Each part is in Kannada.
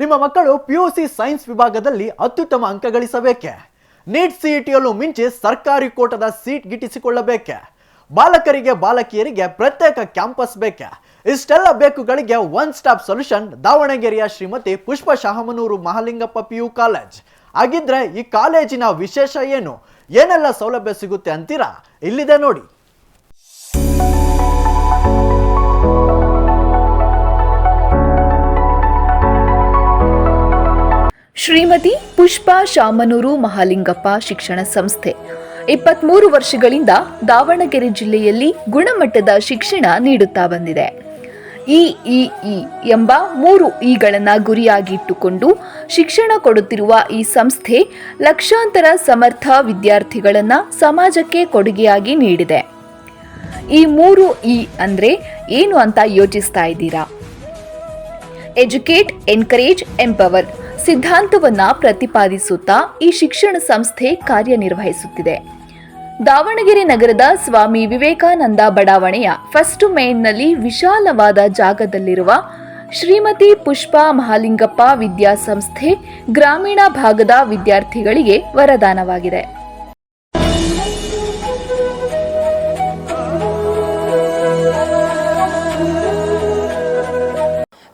ನಿಮ್ಮ ಮಕ್ಕಳು ಪಿ ಯು ಸಿ ಸೈನ್ಸ್ ವಿಭಾಗದಲ್ಲಿ ಅತ್ಯುತ್ತಮ ಅಂಕ ಗಳಿಸಬೇಕೆ? ನೀಟ್ ಸಿಇಟಿಯಲ್ಲೂ ಮಿಂಚಿ ಸರ್ಕಾರಿ ಕೋಟದ ಸೀಟ್ ಗಿಟ್ಟಿಸಿಕೊಳ್ಳಬೇಕೆ? ಬಾಲಕರಿಗೆ, ಬಾಲಕಿಯರಿಗೆ ಪ್ರತ್ಯೇಕ ಕ್ಯಾಂಪಸ್ ಬೇಕೆ? ಇಷ್ಟೆಲ್ಲ ಬೇಕುಗಳಿಗೆ ಒನ್ ಸ್ಟಾಪ್ ಸೊಲ್ಯೂಷನ್ ದಾವಣಗೆರೆಯ Shrimati Pushpa Shamanur Mahalingappa P U college ಹಾಗಿದ್ರೆ ಈ ಕಾಲೇಜಿನ ವಿಶೇಷ ಏನು? ಏನೆಲ್ಲ ಸೌಲಭ್ಯ ಸಿಗುತ್ತೆ ಅಂತೀರಾ? ಇಲ್ಲಿದೆ ನೋಡಿ. ಶ್ರೀಮತಿ ಪುಷ್ಪಾ ಶಾಮನೂರು ಮಹಾಲಿಂಗಪ್ಪ ಶಿಕ್ಷಣ ಸಂಸ್ಥೆ. ಇಪ್ಪತ್ಮೂರು ವರ್ಷಗಳಿಂದ ದಾವಣಗೆರೆ ಜಿಲ್ಲೆಯಲ್ಲಿ ಗುಣಮಟ್ಟದ ಶಿಕ್ಷಣ ನೀಡುತ್ತಾ ಬಂದಿದೆ. ಇಇಇ ಎಂಬ ಮೂರು ಇಗಳನ್ನು ಗುರಿಯಾಗಿಟ್ಟುಕೊಂಡು ಶಿಕ್ಷಣ ಕೊಡುತ್ತಿರುವ ಈ ಸಂಸ್ಥೆ ಲಕ್ಷಾಂತರ ಸಮರ್ಥ ವಿದ್ಯಾರ್ಥಿಗಳನ್ನು ಸಮಾಜಕ್ಕೆ ಕೊಡುಗೆಯಾಗಿ ನೀಡಿದೆ. ಈ ಮೂರು ಇ ಅಂದರೆ ಏನು ಅಂತ ಯೋಚಿಸ್ತಾ ಇದ್ದೀರಾ? ಎಜುಕೇಟ್ ಎನ್ಕರೇಜ್ ಎಂಪವರ್ ಸಿದ್ಧಾಂತವನ್ನ ಪ್ರತಿಪಾದಿಸುತ್ತಾ ಈ ಶಿಕ್ಷಣ ಸಂಸ್ಥೆ ಕಾರ್ಯನಿರ್ವಹಿಸುತ್ತಿದೆ. ದಾವಣಗೆರೆ ನಗರದ ಸ್ವಾಮಿ ವಿವೇಕಾನಂದ ಬಡಾವಣೆಯ ಫಸ್ಟ್ ಮೇನ್ನಲ್ಲಿ ವಿಶಾಲವಾದ ಜಾಗದಲ್ಲಿರುವ ಶ್ರೀಮತಿ ಪುಷ್ಪಾ ಮಹಾಲಿಂಗಪ್ಪ ವಿದ್ಯಾಸಂಸ್ಥೆ ಗ್ರಾಮೀಣ ಭಾಗದ ವಿದ್ಯಾರ್ಥಿಗಳಿಗೆ ವರದಾನವಾಗಿದೆ.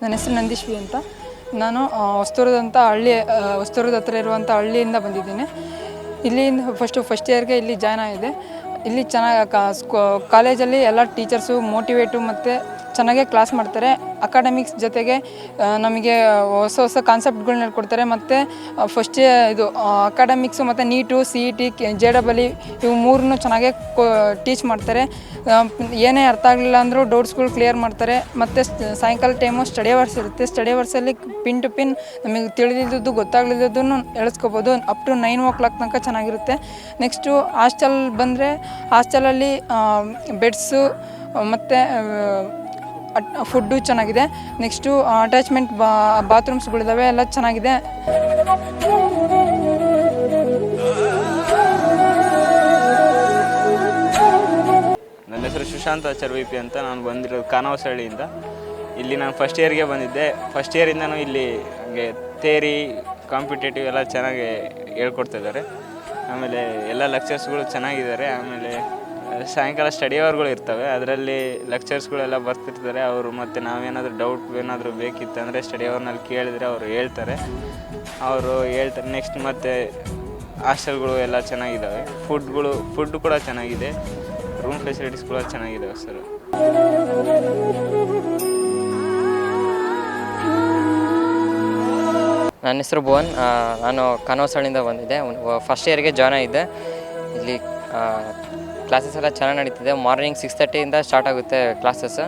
ನನ್ನ ಹೆಸರು ನಂದೀಶ್ವಿ ಅಂತ. ನಾನು ಹೊಸ್ತೂರದಂಥ ಹಳ್ಳಿ ಹೊಸ್ತೂರದ ಹತ್ರ ಇರುವಂಥ ಹಳ್ಳಿಯಿಂದ ಬಂದಿದ್ದೀನಿ. ಇಲ್ಲಿಂದ ಫಸ್ಟು ಫಸ್ಟ್ ಇಯರ್ಗೆ ಇಲ್ಲಿ ಜಾಯ್ನ್ ಆಗಿದೆ. ಇಲ್ಲಿ ಚೆನ್ನಾಗಿ ಕಾಲೇಜಲ್ಲಿ ಎಲ್ಲ ಟೀಚರ್ಸು ಮೋಟಿವೇಟು ಮತ್ತು ಚೆನ್ನಾಗೇ ಕ್ಲಾಸ್ ಮಾಡ್ತಾರೆ. ಅಕಾಡೆಮಿಕ್ಸ್ ಜೊತೆಗೆ ನಮಗೆ ಹೊಸ ಹೊಸ ಕಾನ್ಸೆಪ್ಟ್ಗಳನ್ನ ಹೇಳ್ಕೊಡ್ತಾರೆ. ಮತ್ತು ಫಸ್ಟ್ ಇದು ಅಕಾಡೆಮಿಕ್ಸು ಮತ್ತು NEET C E T J double E ಇವು ಮೂರನ್ನು ಚೆನ್ನಾಗೇ ಟೀಚ್ ಮಾಡ್ತಾರೆ. ಏನೇ ಅರ್ಥ ಆಗಲಿಲ್ಲ ಅಂದರೂ ಡೌಟ್ಸ್ಗಳು ಕ್ಲಿಯರ್ ಮಾಡ್ತಾರೆ. ಮತ್ತು ಸಾಯಂಕಾಲ ಟೈಮು ಸ್ಟಡಿ ಅವರ್ಸ್ ಇರುತ್ತೆ. ಸ್ಟಡಿ ಅವರ್ಸಲ್ಲಿ ಪಿನ್ ಟು ಪಿನ್ ನಮಗೆ ತಿಳಿದಿದ್ದು ಗೊತ್ತಾಗಲಿದ್ದನ್ನು ಎಳಿಸ್ಕೋಬೋದು. Up to nine o'clock ತನಕ ಚೆನ್ನಾಗಿರುತ್ತೆ. ನೆಕ್ಸ್ಟು ಹಾಸ್ಟೆಲ್ ಬಂದರೆ ಹಾಸ್ಟೆಲಲ್ಲಿ ಬೆಡ್ಸು ಮತ್ತು ಫುಡ್ಡು ಚೆನ್ನಾಗಿದೆ. ನೆಕ್ಸ್ಟು ಅಟ್ಯಾಚ್ಮೆಂಟ್ ಬಾ ಬಾತ್ರೂಮ್ಸ್ಗಳಿದ್ದಾವೆ ಎಲ್ಲ ಚೆನ್ನಾಗಿದೆ. ನನ್ನ ಹೆಸರು ಸುಶಾಂತ್ ಆಚಾರ್ ವಿ ಪಿ ಅಂತ. ನಾನು ಬಂದಿರೋದು ಕಾನವಸಹಳ್ಳಿಯಿಂದ ಇಲ್ಲಿ ನಾನು ಫಸ್ಟ್ ಇಯರ್ಗೆ ಬಂದಿದ್ದೆ. ಫಸ್ಟ್ ಇಯರಿಂದನೂ ಇಲ್ಲಿ ಹಂಗೆ ತೇರಿ ಕಾಂಪಿಟೇಟಿವ್ ಎಲ್ಲ ಚೆನ್ನಾಗಿ ಹೇಳ್ಕೊಡ್ತಾ ಇದ್ದಾರೆ. ಆಮೇಲೆ ಎಲ್ಲ ಲೆಕ್ಚರ್ಸ್ಗಳು ಚೆನ್ನಾಗಿದ್ದಾರೆ. ಆಮೇಲೆ ಸಾಯಂಕಾಲ ಸ್ಟಡಿ ಅವರ್ಗಳು ಇರ್ತವೆ. ಅದರಲ್ಲಿ ಲೆಕ್ಚರ್ಸ್ಗಳೆಲ್ಲ ಬರ್ತಿರ್ತಾರೆ. ಅವರು ಮತ್ತು ನಾವೇನಾದರೂ ಡೌಟ್ ಏನಾದರೂ ಬೇಕಿತ್ತಂದರೆ ಸ್ಟಡಿ ಅವರ್ನಲ್ಲಿ ಕೇಳಿದರೆ ಅವರು ಹೇಳ್ತಾರೆ. ಅವರು ಹೇಳ್ತಾರೆ. ನೆಕ್ಸ್ಟ್ ಮತ್ತು ಹಾಸ್ಟೆಲ್ಗಳು ಎಲ್ಲ ಚೆನ್ನಾಗಿದ್ದಾವೆ ಫುಡ್ಗಳು ಫುಡ್ ಕೂಡ ಚೆನ್ನಾಗಿದೆ. ರೂಮ್ ಫೆಸಿಲಿಟೀಸ್ ಕೂಡ ಚೆನ್ನಾಗಿದ್ದಾವೆ ಸರ್ ನನ್ನ ಹೆಸರು ಭುವನ್. ನಾನು ಕನೋಸಳಿಂದ ಬಂದಿದ್ದೆ. ಫಸ್ಟ್ ಇಯರ್ಗೆ ಜಾಯ್ನ್ ಆಗಿದ್ದೆ. ಇಲ್ಲಿ ಕ್ಲಾಸಸ್ ಎಲ್ಲ ಚೆನ್ನಾಗಿ ನಡೀತಿದೆ. ಮಾರ್ನಿಂಗ್ ಸಿಕ್ಸ್ ತರ್ಟಿಯಿಂದ ಸ್ಟಾರ್ಟ್ ಆಗುತ್ತೆ ಕ್ಲಾಸಸ್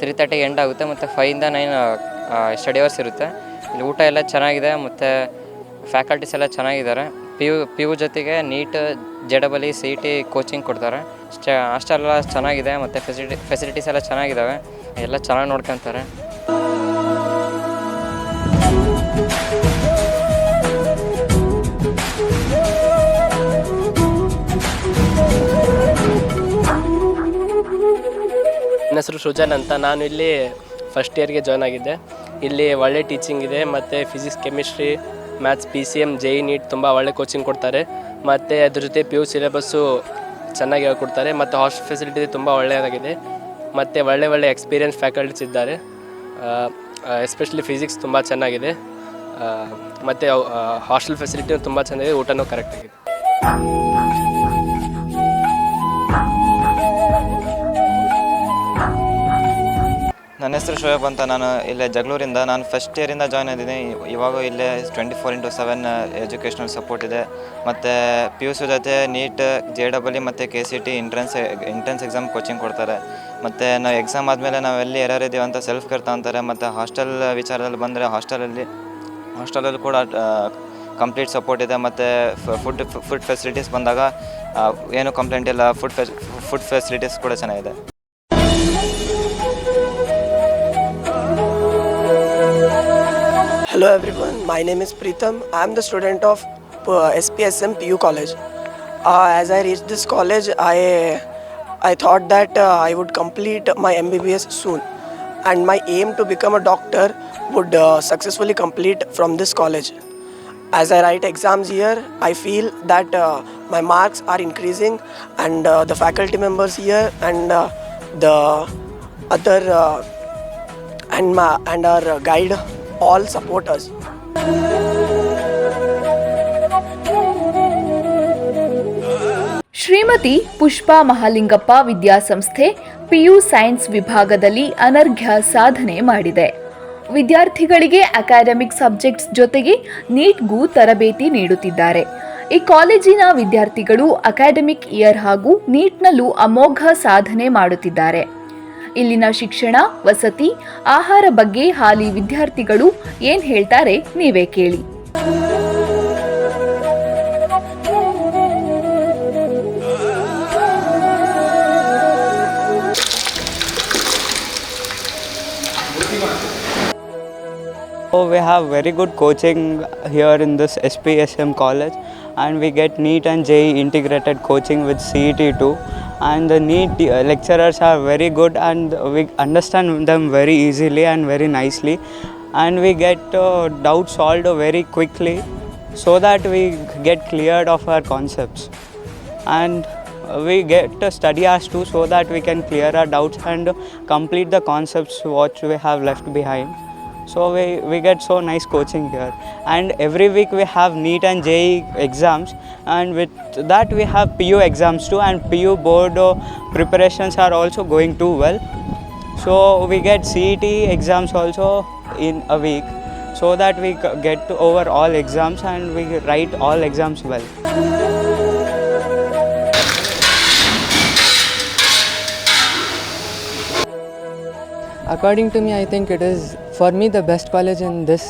ತ್ರೀ ತರ್ಟಿ ಎಂಡ್ ಆಗುತ್ತೆ ಮತ್ತು ಫೈಯಿಂದ ನೈನ್ ಸ್ಟಡಿ ಅವರ್ಸ್ ಇರುತ್ತೆ. ಇಲ್ಲಿ ಊಟ ಎಲ್ಲ ಚೆನ್ನಾಗಿದೆ ಮತ್ತು ಫ್ಯಾಕಲ್ಟೀಸ್ ಎಲ್ಲ ಚೆನ್ನಾಗಿದ್ದಾರೆ. ಪಿ ಯು ಪಿ ಯು ಜೊತೆಗೆ NEET J double E T coaching ಕೊಡ್ತಾರೆ. ಸ್ಟ ಹಾಸ್ಟೆಲ್ ಎಲ್ಲ ಚೆನ್ನಾಗಿದೆ ಮತ್ತು ಫೆಸಿಲಿಟಿ ಫೆಸಿಲಿಟೀಸ್ ಎಲ್ಲ ಚೆನ್ನಾಗಿದ್ದಾವೆ. ಎಲ್ಲ ಚೆನ್ನಾಗಿ ನೋಡ್ಕೊತಾರೆ. ನನ್ನ ಹೆಸರು ಸೃಜನ್ ಅಂತ. ನಾನು ಇಲ್ಲಿ ಫಸ್ಟ್ ಇಯರ್ಗೆ ಜಾಯ್ನ್ ಆಗಿದ್ದೆ. ಇಲ್ಲಿ ಒಳ್ಳೆ ಟೀಚಿಂಗ್ ಇದೆ, ಮತ್ತು physics chemistry maths P C M J E NEET ತುಂಬ ಒಳ್ಳೆ ಕೋಚಿಂಗ್ ಕೊಡ್ತಾರೆ. ಮತ್ತು ಅದ್ರ ಜೊತೆ ಪಿ ಯು ಸಿಲೆಬಸ್ಸು ಚೆನ್ನಾಗಿ ಹೇಳ್ಕೊಡ್ತಾರೆ. ಮತ್ತು ಹಾಸ್ಟೆಲ್ ಫೆಸಿಲಿಟಿ ತುಂಬ ಒಳ್ಳೆಯದಾಗಿದೆ ಮತ್ತು ಒಳ್ಳೆ ಒಳ್ಳೆ ಎಕ್ಸ್ಪೀರಿಯನ್ಸ್ ಫ್ಯಾಕಲ್ಟೀಸ್ ಇದ್ದಾರೆ. ಎಸ್ಪೆಷಲಿ ಫಿಸಿಕ್ಸ್ ತುಂಬ ಚೆನ್ನಾಗಿದೆ. ಮತ್ತು ಹಾಸ್ಟೆಲ್ ಫೆಸಿಲಿಟಿನೂ ತುಂಬ ಚೆನ್ನಾಗಿದೆ, ಊಟನೂ ಕರೆಕ್ಟಾಗಿದೆ ನನ್ನ ಹೆಸರು ಶೋಯಬ್ ಅಂತ. ನಾನು ಇಲ್ಲೇ ಜಗಳೂರಿಂದ, ನಾನು ಫಸ್ಟ್ ಇಯರಿಂದ ಜಾಯ್ನ್ ಆಗಿದ್ದೀನಿ. ಇವಾಗ ಇಲ್ಲೇ twenty four into seven educational support ಇದೆ. ಮತ್ತು ಪಿ ಯು ಸಿ ಜೊತೆ ನೀಟ್ ಜೆ ಡಬಲ್ ಇ ಮತ್ತು K C T entrance entrance exam coaching ಕೊಡ್ತಾರೆ. ಮತ್ತು ನಾವು ಎಕ್ಸಾಮ್ ಆದಮೇಲೆ ನಾವು ಎಲ್ಲಿ ಎರರ್ ಇದೀವಿ ಅಂತ ಸೆಲ್ಫ್ ಕೇರ್ ತಗೊಂತಾರೆ. ಮತ್ತು ಹಾಸ್ಟೆಲ್ ವಿಚಾರದಲ್ಲಿ ಬಂದರೆ ಹಾಸ್ಟೆಲಲ್ಲಿ ಹಾಸ್ಟೆಲಲ್ಲಿ ಕೂಡ ಕಂಪ್ಲೀಟ್ ಸಪೋರ್ಟ್ ಇದೆ. ಮತ್ತು ಫುಡ್ ಫುಡ್ ಫೆಸಿಲಿಟೀಸ್ ಬಂದಾಗ ಏನು ಕಂಪ್ಲೇಂಟ್ ಇಲ್ಲ ಫುಡ್ ಫೆಸ್ ಫುಡ್ ಫೆಸಿಲಿಟೀಸ್ ಕೂಡ ಚೆನ್ನಾಗಿದೆ. Hello everyone, my name is Pritham. I am the student of uh, SPSM PU College. Uh, as I reached this college, I I thought that uh, I would complete my MBBS soon, and my aim to become a doctor would uh, successfully complete from this college. As I write exams here, I feel that uh, my marks are increasing, and uh, the faculty members here and uh, the other uh, and my and our guide all support us. Shrimati Pushpa Mahalingappa ವಿದ್ಯಾಸಂಸ್ಥೆ ಪಿಯು ಸೈನ್ಸ್ ವಿಭಾಗದಲ್ಲಿ ಅನರ್ಘ್ಯ ಸಾಧನೆ ಮಾಡಿದೆ. ವಿದ್ಯಾರ್ಥಿಗಳಿಗೆ ಅಕಾಡೆಮಿಕ್ ಸಬ್ಜೆಕ್ಟ್ಸ್ ಜೊತೆಗೆ ನೀಟ್ಗೂ ತರಬೇತಿ ನೀಡುತ್ತಿದ್ದಾರೆ. ಈ ಕಾಲೇಜಿನ ವಿದ್ಯಾರ್ಥಿಗಳು ಅಕಾಡೆಮಿಕ್ ಇಯರ್ ಹಾಗೂ ನೀಟ್ನಲ್ಲೂ ಅಮೋಘ ಸಾಧನೆ ಮಾಡುತ್ತಿದ್ದಾರೆ. ಇಲ್ಲಿನ ಶಿಕ್ಷಣ ವಸತಿ ಆಹಾರ ಬಗ್ಗೆ ಹಾಲಿ ವಿದ್ಯಾರ್ಥಿಗಳು ಏನ್ ಹೇಳ್ತಾರೆ ನೀವೇ ಕೇಳಿ very we have very good coaching here in this SPSM college and we get NEET and JEE integrated coaching with CET too. And the NEET uh, lecturers are very good and we understand them very easily and very nicely. And we get uh, doubts solved very quickly so that we get cleared of our concepts. And we get uh, study as too so that we can clear our doubts and complete the concepts what we have left behind so we, we get so nice coaching here. And every week we have NEET and JEE exams. And with that we have PU exams too. And PU board preparations are also going too well. So we get CET exams also in a week. So that we get over all exams and we write all exams well. According to me, I think it is for me the best college in this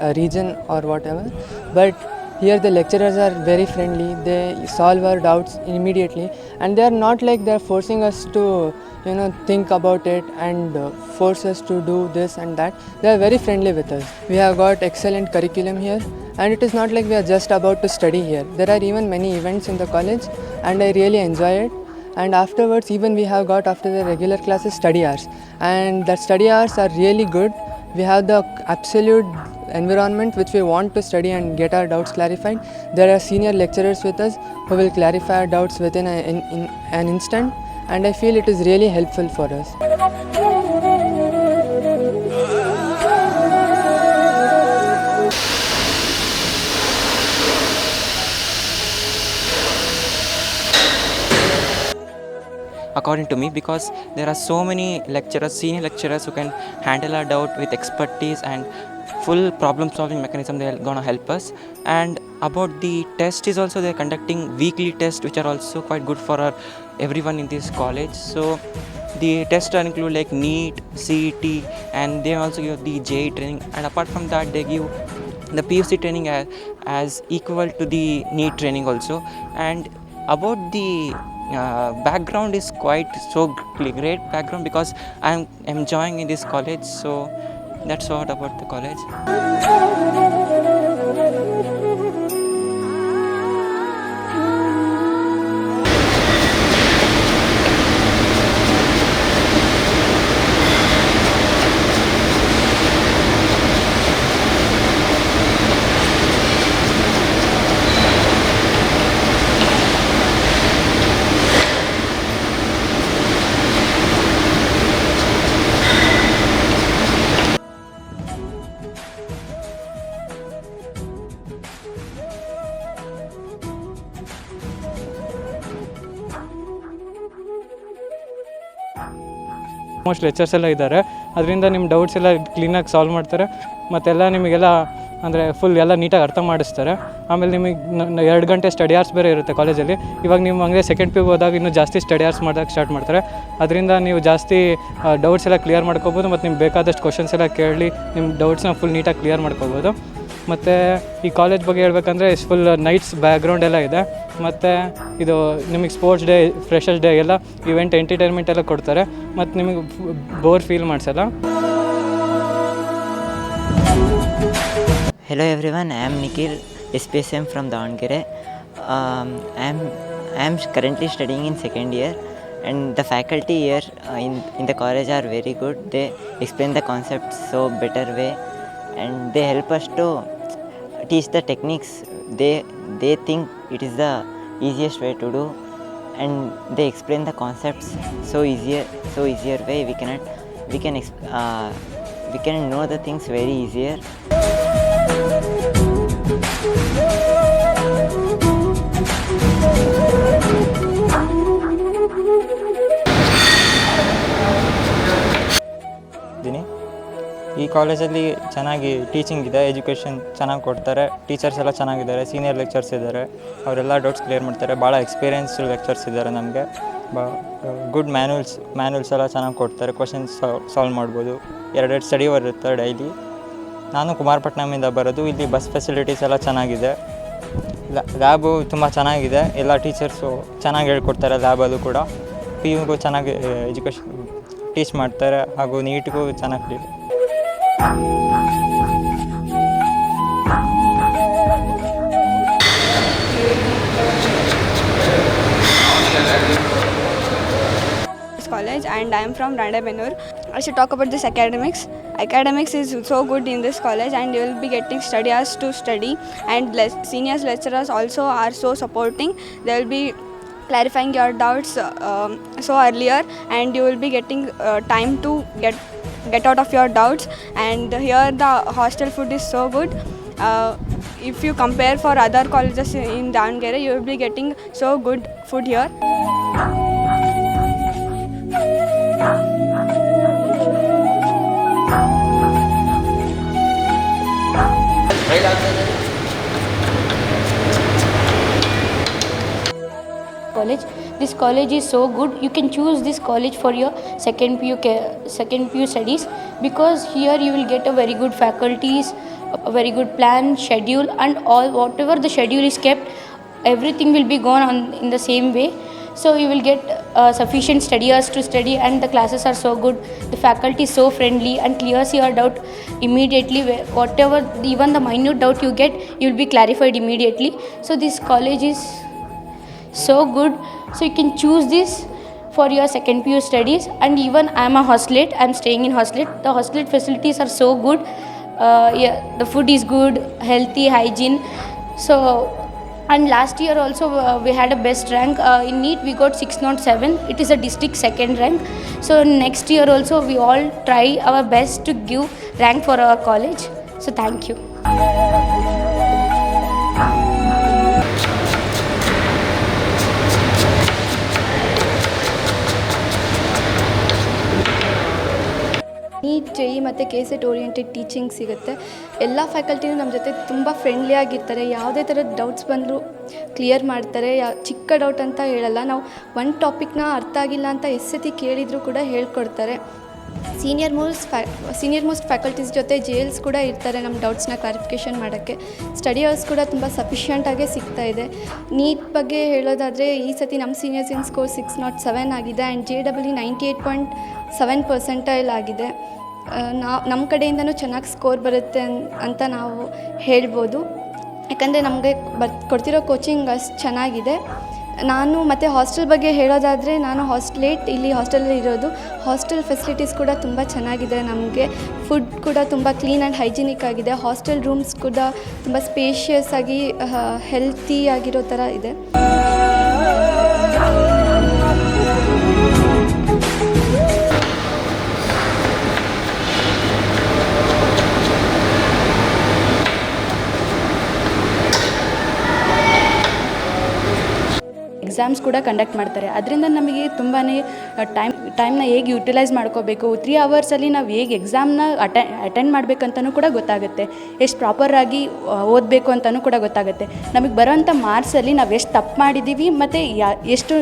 uh, region or whatever. But here the lecturers are very friendly. They solve our doubts immediately, and they are not like they are forcing us to, you know, think about it and uh, force us to do this and that. They are very friendly with us. We have got excellent curriculum here, and it is not like we are just about to study here. There are even many events in the college, and I really enjoy it and afterwards even we have got after the regular classes study hours and the study hours are really good we have the absolute environment which we want to study and get our doubts clarified. There are senior lecturers with us who will clarify our doubts within a, in, in an instant and i feel it is really helpful for us according to me because there are so many lecturers senior lecturers who can handle our doubt with expertise and full problem solving mechanism they're gonna help us. And about the test is also they're conducting weekly tests which are also quite good for our everyone in this college. So the tests are include like NEET, CET and they also give the JE training. And apart from that they give the PUC training as, as equal to the NEET training also. And about the uh, background is quite so great background because I'm enjoying in this college so that's what about the college almost lectures ಎಲ್ಲ ಇದ್ದಾರೆ. ಅದರಿಂದ ನಿಮ್ಮ ಡೌಟ್ಸ್ ಎಲ್ಲ ಕ್ಲೀನಾಗಿ ಸಾಲ್ವ್ ಮಾಡ್ತಾರೆ. ಮತ್ತೆಲ್ಲ ನಿಮಗೆಲ್ಲ ಅಂದರೆ ಫುಲ್ ಎಲ್ಲ ನೀಟಾಗಿ ಅರ್ಥ ಮಾಡಿಸ್ತಾರೆ. ಆಮೇಲೆ ನಿಮಗೆ ಎರಡು ಗಂಟೆ ಸ್ಟಡಿ ಆರ್ಸ್ ಬೇರೆ ಇರುತ್ತೆ ಕಾಲೇಜಲ್ಲಿ ಇವಾಗ ನೀವು ಹಂಗೆ ಸೆಕೆಂಡ್ ಪಿ ಹೋದಾಗ ಇನ್ನೂ ಜಾಸ್ತಿ ಸ್ಟಡಿ ಆರ್ಸ್ ಮಾಡೋಕ್ಕೆ ಸ್ಟಾರ್ಟ್ ಮಾಡ್ತಾರೆ. ಅದರಿಂದ ನೀವು ಜಾಸ್ತಿ ಡೌಟ್ಸ್ ಎಲ್ಲ ಕ್ಲಿಯರ್ ಮಾಡ್ಕೋಬೋದು ಮತ್ತು ನಿಮ್ಗೆ ಬೇಕಾದಷ್ಟು ಕ್ವಶನ್ಸ್ ಎಲ್ಲ ಕೇಳಿ ನಿಮ್ಮ ಡೌಟ್ಸ್ನ ಫುಲ್ ನೀಟಾಗಿ ಕ್ಲಿಯರ್ ಮಾಡ್ಕೋಬೋದು. ಮತ್ತು ಈ ಕಾಲೇಜ್ ಬಗ್ಗೆ ಹೇಳಬೇಕಂದ್ರೆ ಇಸ್ ಫುಲ್ ನೈಟ್ಸ್ ಬ್ಯಾಕ್ಗ್ರೌಂಡ್ ಎಲ್ಲ ಇದೆ. ಮತ್ತು ಇದು ನಿಮಗೆ ಸ್ಪೋರ್ಟ್ಸ್ ಡೇ ಫ್ರೆಶರ್ಸ್ ಡೇ ಎಲ್ಲ ಇವೆಂಟ್ ಎಂಟರ್ಟೈನ್ಮೆಂಟ್ ಎಲ್ಲ ಕೊಡ್ತಾರೆ. ಮತ್ತು ನಿಮಗೆ bore feel ಮಾಡಿಸಲ್ಲ. Hello everyone I am Nikhil S P S M from Davanagere I am I am currently studying in second year and the faculty year in in the college are very good they explain the concept so better way and they help us to teach the techniques. They they think it is the easiest way to do and they explain the concepts so easier so easier way. We cannot we can uh, we can know the things very easier ಕಾಲೇಜಲ್ಲಿ ಚೆನ್ನಾಗಿ ಟೀಚಿಂಗ್ ಇದೆ ಎಜುಕೇಷನ್ ಚೆನ್ನಾಗಿ ಕೊಡ್ತಾರೆ ಟೀಚರ್ಸ್ ಎಲ್ಲ ಚೆನ್ನಾಗಿದ್ದಾರೆ ಸೀನಿಯರ್ ಲೆಕ್ಚರ್ಸ್ ಇದ್ದಾರೆ, ಅವರೆಲ್ಲ ಡೌಟ್ಸ್ ಕ್ಲಿಯರ್ ಮಾಡ್ತಾರೆ, ಭಾಳ ಎಕ್ಸ್ಪೀರಿಯನ್ಸ್ಡ್ ಲೆಕ್ಚರ್ಸ್ ಇದ್ದಾರೆ ನಮಗೆ ಬಾ ಗುಡ್ ಮ್ಯಾನ್ಯೂಲ್ಸ್ ಮ್ಯಾನ್ಯೂಲ್ಸ್ ಎಲ್ಲ ಚೆನ್ನಾಗಿ ಕೊಡ್ತಾರೆ ಕ್ವಶನ್ಸ್ ಸಾಲ್ವ್ ಮಾಡ್ಬೋದು. ಎರಡೆರಡು ಸ್ಟಡಿ ಬರುತ್ತೆ ಡೈಲಿ ನಾನು ಕುಮಾರಪಟ್ಟಣಮಿಂದ ಬರೋದು, ಇಲ್ಲಿ ಬಸ್ ಫೆಸಿಲಿಟೀಸ್ ಎಲ್ಲ ಚೆನ್ನಾಗಿದೆ. ಲ್ಯಾಬು ತುಂಬ ಚೆನ್ನಾಗಿದೆ, ಎಲ್ಲ ಟೀಚರ್ಸು ಚೆನ್ನಾಗಿ ಹೇಳ್ಕೊಡ್ತಾರೆ ಲ್ಯಾಬಲ್ಲೂ ಕೂಡ. ಪಿ ಯುಗೂ ಚೆನ್ನಾಗಿ ಎಜುಕೇಷನ್ ಟೀಚ್ ಮಾಡ್ತಾರೆ, ಹಾಗೂ ನೀಟ್ಗೂ ಚೆನ್ನಾಗಿ college and I am from Randabenur. I should talk about this academics. Academics is so good in this college and you will be getting study to study and le- seniors lecturers also are so supporting. They will be clarifying your doubts uh, um, so earlier and you will be getting uh, time to get get out of your doubts and here the hostel food is so good. Uh, if you compare for other colleges in Davangere, you will be getting so good food here. This college is so good you can choose this college for your second pu second pu studies because here you will get a very good faculties a very good plan schedule and all whatever the schedule is kept everything will be gone on in the same way. So you will get uh, sufficient study hours to study and the classes are so good the faculty is so friendly and clears your doubt immediately whatever even the minute doubt you get you will be clarified immediately. So this college is so good. So you can choose this for your second pu studies. And even i'm a hostelate. I'm staying in hostelate. The hostelate facilities are so good. Uh, yeah the food is good. Healthy hygiene. So and last year also uh, we had a best rank. Uh, in neat we got 607 it is a district second rank. So next year also we all try our best to give rank for our college. So thank you NEET J E ಮತ್ತು ಕೆ ಸೆಟ್ ಓರಿಯೆಂಟೆಡ್ ಟೀಚಿಂಗ್ ಸಿಗುತ್ತೆ. ಎಲ್ಲ ಫ್ಯಾಕಲ್ಟಿನೂ ನಮ್ಮ ಜೊತೆ ತುಂಬ ಫ್ರೆಂಡ್ಲಿ ಆಗಿರ್ತಾರೆ. ಯಾವುದೇ ಥರದ ಡೌಟ್ಸ್ ಬಂದರೂ ಕ್ಲಿಯರ್ ಮಾಡ್ತಾರೆ. ಯಾ, ಚಿಕ್ಕ ಡೌಟ್ ಅಂತ ಹೇಳಲ್ಲ. ನಾವು ಒಂದು ಟಾಪಿಕ್ನ ಅರ್ಥ ಆಗಿಲ್ಲ ಅಂತ ಎಷ್ಟು ಸತಿ ಕೇಳಿದರೂ ಕೂಡ ಹೇಳ್ಕೊಡ್ತಾರೆ. ಸೀನಿಯರ್ ಮೋಸ್ಟ್ ಫ್ಯಾ ಸೀನಿಯರ್ ಮೋಸ್ಟ್ ಫ್ಯಾಕಲ್ಟೀಸ್ ಜೊತೆ ಜೇಲ್ಸ್ ಕೂಡ ಇರ್ತಾರೆ ನಮ್ಮ ಡೌಟ್ಸ್ನ ಕ್ಲಾರಿಫಿಕೇಷನ್ ಮಾಡೋಕ್ಕೆ. ಸ್ಟಡಿ ಅವರ್ಸ್ ಕೂಡ ತುಂಬ ಸಫಿಷಿಯಂಟಾಗೇ ಸಿಗ್ತಾ ಇದೆ. ನೀಟ್ ಬಗ್ಗೆ ಹೇಳೋದಾದರೆ, ಈ ಸತಿ ನಮ್ಮ seniors in score six nought seven ಆಗಿದೆ and J W ninety eight point seven percentile ಆಗಿದೆ. ನಾವು ನಮ್ಮ ಕಡೆಯಿಂದನೂ ಚೆನ್ನಾಗಿ ಸ್ಕೋರ್ ಬರುತ್ತೆ ಅಂತ ನಾವು ಹೇಳ್ಬೋದು. ಯಾಕಂದರೆ ನಮಗೆ ಬರ್ ಕೊಡ್ತಿರೋ ಕೋಚಿಂಗ್ ಅಷ್ಟು ಚೆನ್ನಾಗಿದೆ. ನಾನು ಮತ್ತು ಹಾಸ್ಟೆಲ್ ಬಗ್ಗೆ ಹೇಳೋದಾದರೆ ನಾನು ಹಾಸ್ಟ್ಲೇಟ್ ಇಲ್ಲಿ ಹಾಸ್ಟೆಲಲ್ಲಿ ಇರೋದು. ಹಾಸ್ಟೆಲ್ ಫೆಸಿಲಿಟೀಸ್ ಕೂಡ ತುಂಬ ಚೆನ್ನಾಗಿದೆ ನಮಗೆ. ಫುಡ್ ಕೂಡ ತುಂಬ ಕ್ಲೀನ್ ಆ್ಯಂಡ್ ಹೈಜಿನಿಕ್ ಆಗಿದೆ. ಹಾಸ್ಟೆಲ್ ರೂಮ್ಸ್ ಕೂಡ ತುಂಬ ಸ್ಪೇಷಿಯಸ್ ಆಗಿ ಹೆಲ್ತಿ ಆಗಿರೋ ಥರ ಇದೆ. ಎಕ್ಸಾಮ್ಸ್ ಕೂಡ ಕಂಡಕ್ಟ್ ಮಾಡ್ತಾರೆ. ಅದರಿಂದ ನಮಗೆ ತುಂಬಾ ಟೈಮ್, ಟೈಮ್ನ ಹೇಗೆ ಯುಟಿಲೈಸ್ ಮಾಡ್ಕೋಬೇಕು ತ್ರೀ ಅವರ್ಸಲ್ಲಿ ನಾವು ಹೇಗೆ ಎಕ್ಸಾಮ್ನ ಅಟೆ, ಅಟೆಂಡ್ ಮಾಡಬೇಕಂತನೂ ಕೂಡ ಗೊತ್ತಾಗುತ್ತೆ. ಎಷ್ಟು ಪ್ರಾಪರಾಗಿ ಓದಬೇಕು ಅಂತಲೂ ಕೂಡ ಗೊತ್ತಾಗುತ್ತೆ. ನಮಗೆ ಬರೋವಂಥ ಮಾರ್ಕ್ಸಲ್ಲಿ ನಾವು ಎಷ್ಟು ತಪ್ಪು ಮಾಡಿದ್ದೀವಿ ಮತ್ತು ಯಾ, ಎಷ್ಟು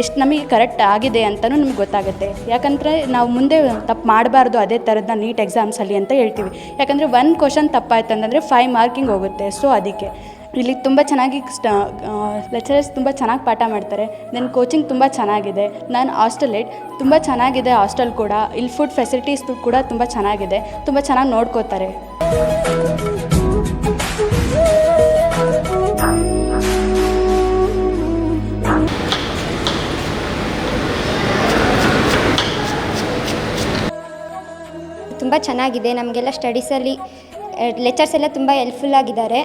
ಎಷ್ಟು ನಮಗೆ ಕರೆಕ್ಟ್ ಆಗಿದೆ ಅಂತಲೂ ನಮ್ಗೆ ಗೊತ್ತಾಗುತ್ತೆ. ಯಾಕಂದರೆ ನಾವು ಮುಂದೆ ತಪ್ಪು ಮಾಡಬಾರ್ದು ಅದೇ ಥರದ್ದು ನೀಟ್ ಎಕ್ಸಾಮ್ಸಲ್ಲಿ ಅಂತ ಹೇಳ್ತೀವಿ. ಯಾಕಂದರೆ ಒಂದು ಕ್ವಶನ್ ತಪ್ಪಾಯ್ತು ಅಂತಂದರೆ ಫೈವ್ ಮಾರ್ಕಿಂಗ್ ಹೋಗುತ್ತೆ. ಸೊ ಅದಕ್ಕೆ. ಇಲ್ಲಿ ತುಂಬ ಚೆನ್ನಾಗಿ ಸ್ಟ ಲೆಕ್ಚರರ್ಸ್ ತುಂಬ ಚೆನ್ನಾಗಿ ಪಾಠ ಮಾಡ್ತಾರೆ. ನನ್ನ ಕೋಚಿಂಗ್ ತುಂಬ ಚೆನ್ನಾಗಿದೆ. ನಾನು ಹಾಸ್ಟೆಲೇಟ್ ತುಂಬ ಚೆನ್ನಾಗಿದೆ ಹಾಸ್ಟೆಲ್ ಕೂಡ. ಇಲ್ಲಿ ಫುಡ್ ಫೆಸಿಲಿಟೀಸ್ ಕೂಡ ತುಂಬ ಚೆನ್ನಾಗಿದೆ. ತುಂಬ ಚೆನ್ನಾಗಿ ನೋಡ್ಕೋತಾರೆ. ತುಂಬ ಚೆನ್ನಾಗಿದೆ. ನಮಗೆಲ್ಲ ಸ್ಟಡೀಸಲ್ಲಿ ಲೆಕ್ಚರ್ಸ್ ಎಲ್ಲ ತುಂಬ ಹೆಲ್ಪ್ಫುಲ್ ಆಗಿದ್ದಾರೆ.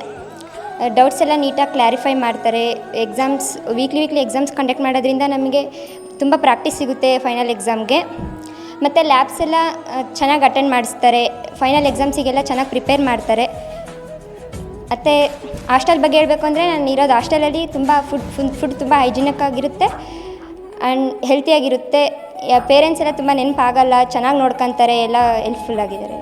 ಡೌಟ್ಸ್ ಎಲ್ಲ ನೀಟಾಗಿ ಕ್ಲಾರಿಫೈ ಮಾಡ್ತಾರೆ. Exams weekly weekly exams conduct ಮಾಡೋದ್ರಿಂದ ನಮಗೆ ತುಂಬ ಪ್ರಾಕ್ಟೀಸ್ ಸಿಗುತ್ತೆ ಫೈನಲ್ ಎಕ್ಸಾಮ್ಗೆ ಮತ್ತು ಲ್ಯಾಬ್ಸ್ ಎಲ್ಲ ಚೆನ್ನಾಗಿ ಅಟೆಂಡ್ ಮಾಡಿಸ್ತಾರೆ. ಫೈನಲ್ ಎಕ್ಸಾಮ್ಸಿಗೆಲ್ಲ ಚೆನ್ನಾಗಿ ಪ್ರಿಪೇರ್ ಮಾಡ್ತಾರೆ. ಮತ್ತು ಹಾಸ್ಟೆಲ್ ಬಗ್ಗೆ ಹೇಳಬೇಕು ಅಂದರೆ ನಾನು ಇರೋದು ಹಾಸ್ಟೆಲಲ್ಲಿ ತುಂಬ ಫುಡ್ ಫುಡ್ ಫುಡ್ ತುಂಬ ಹೈಜಿನಿಕ್ ಆಗಿರುತ್ತೆ ಆ್ಯಂಡ್ ಹೆಲ್ತಿಯಾಗಿರುತ್ತೆ ಪೇರೆಂಟ್ಸ್ ಎಲ್ಲ ತುಂಬ ನೆನಪಾಗಲ್ಲ, ಚೆನ್ನಾಗಿ ನೋಡ್ಕೊತಾರೆ, ಎಲ್ಲ ಹೆಲ್ಪ್ಫುಲ್ ಆಗಿದ್ದಾರೆ.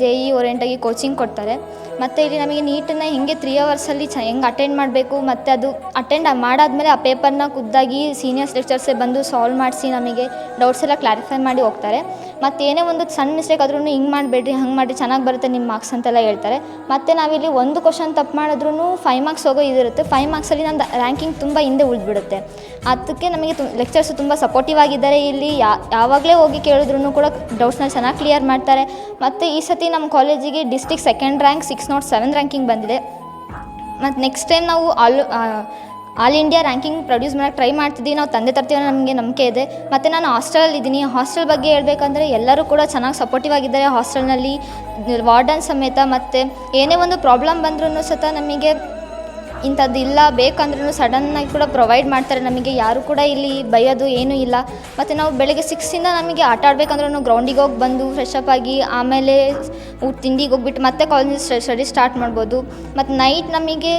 ಜೆ ಇ ಓರಿಯೆಂಟಾಗಿ ಕೋಚಿಂಗ್ ಕೊಡ್ತಾರೆ. ಮತ್ತು ಇಲ್ಲಿ ನಮಗೆ ನೀಟನ್ನು ಹೆಂಗೆ ತ್ರೀ ಅವರ್ಸಲ್ಲಿ ಚ ಹೆಂಗೆ ಅಟೆಂಡ್ ಮಾಡಬೇಕು, ಮತ್ತು ಅದು ಅಟೆಂಡ್ ಮಾಡಾದಮೇಲೆ ಆ ಪೇಪರ್ನ ಖುದ್ದಾಗಿ ಸೀನಿಯರ್ಸ್ ಲೆಕ್ಚರ್ಸೇ ಬಂದು ಸಾಲ್ವ್ ಮಾಡಿಸಿ ನಮಗೆ ಡೌಟ್ಸ್ ಎಲ್ಲ ಕ್ಲಾರಿಫೈ ಮಾಡಿ ಹೋಗ್ತಾರೆ. ಮತ್ತು ಏನೇ ಒಂದು ಸಣ್ಣ ಮಿಸ್ಟೇಕ್ ಆದ್ರೂ ಹಿಂಗೆ ಮಾಡಬೇಡ್ರಿ, ಹಂಗೆ ಮಾಡಿರಿ, ಚೆನ್ನಾಗಿ ಬರುತ್ತೆ ನಿಮ್ಮ ಮಾರ್ಕ್ಸ್ ಅಂತೆಲ್ಲ ಹೇಳ್ತಾರೆ. ಮತ್ತು ನಾವಿಲ್ಲಿ ಒಂದು ಕ್ವಶನ್ ತಪ್ಪು ಮಾಡಿದ್ರೂ ಫೈವ್ ಮಾರ್ಕ್ಸ್ ಹೋಗೋ ಇದಿರುತ್ತೆ ಫೈವ್ ಮಾರ್ಕ್ಸಲ್ಲಿ ನಂದು ರ್ಯಾಂಕಿಂಗ್ ತುಂಬ ಹಿಂದೆ ಉಳಿದ್ಬಿಡುತ್ತೆ. ಅದಕ್ಕೆ ನಮಗೆ ತು ಲೆಕ್ಚರ್ಸು ತುಂಬ ಸಪೋರ್ಟಿವ್ ಆಗಿದ್ದಾರೆ ಇಲ್ಲಿ. ಯಾವಾಗಲೇ ಹೋಗಿ ಕೇಳಿದ್ರು ಕೂಡ ಡೌಟ್ಸ್ನ ಚೆನ್ನಾಗಿ ಕ್ಲಿಯರ್ ಮಾಡ್ತಾರೆ. ಮತ್ತು ಈ ಸತಿ ನಮ್ಮ ಕಾಲೇಜಿಗೆ district second rank six nought seven ranking ಬಂದಿದೆ. ಮತ್ತು ನೆಕ್ಸ್ಟ್ ಟೈಮ್ ನಾವು all all India ranking produce ಮಾಡೋಕ್ಕೆ ಟ್ರೈ ಮಾಡ್ತಿದ್ದೀವಿ. ನಾವು ತಂದೆ ತರ್ತೀವಿ ಅನ್ನೋ ನಮಗೆ ನಂಬಿಕೆ ಇದೆ. ಮತ್ತು ನಾನು ಹಾಸ್ಟೆಲಲ್ಲಿ ಇದ್ದೀನಿ. ಹಾಸ್ಟೆಲ್ ಬಗ್ಗೆ ಹೇಳಬೇಕಂದ್ರೆ ಎಲ್ಲರೂ ಕೂಡ ಚೆನ್ನಾಗಿ ಸಪೋರ್ಟಿವ್ ಆಗಿದ್ದಾರೆ ಹಾಸ್ಟೆಲ್ನಲ್ಲಿ. ವಾರ್ಡನ್ ಸಮೇತ ಮತ್ತು ಏನೇ ಒಂದು ಪ್ರಾಬ್ಲಮ್ ಬಂದ್ರೂ ಸತ ನಮಗೆ ಇಂಥದ್ದು ಇಲ್ಲ. ಬೇಕಂದ್ರೂ ಸಡನ್ನಾಗಿ ಕೂಡ ಪ್ರೊವೈಡ್ ಮಾಡ್ತಾರೆ ನಮಗೆ. ಯಾರು ಕೂಡ ಇಲ್ಲಿ ಬಯೋದು ಏನೂ ಇಲ್ಲ. ಮತ್ತು ನಾವು ಬೆಳಗ್ಗೆ ಸಿಕ್ಸಿಂದ ನಮಗೆ ಆಟ ಆಡಬೇಕಂದ್ರೂ ಗ್ರೌಂಡಿಗೆ ಹೋಗಿ ಬಂದು ಫ್ರೆಶ್ ಅಪ್ ಆಗಿ ಆಮೇಲೆ ಊಟ ತಿಂಡಿಗೆ ಹೋಗ್ಬಿಟ್ಟು ಮತ್ತೆ ಕಾಲೇಜ್ ಸ್ಟಡಿ ಸ್ಟಾರ್ಟ್ ಮಾಡ್ಬೋದು. ಮತ್ತು ನೈಟ್ ನಮಗೆ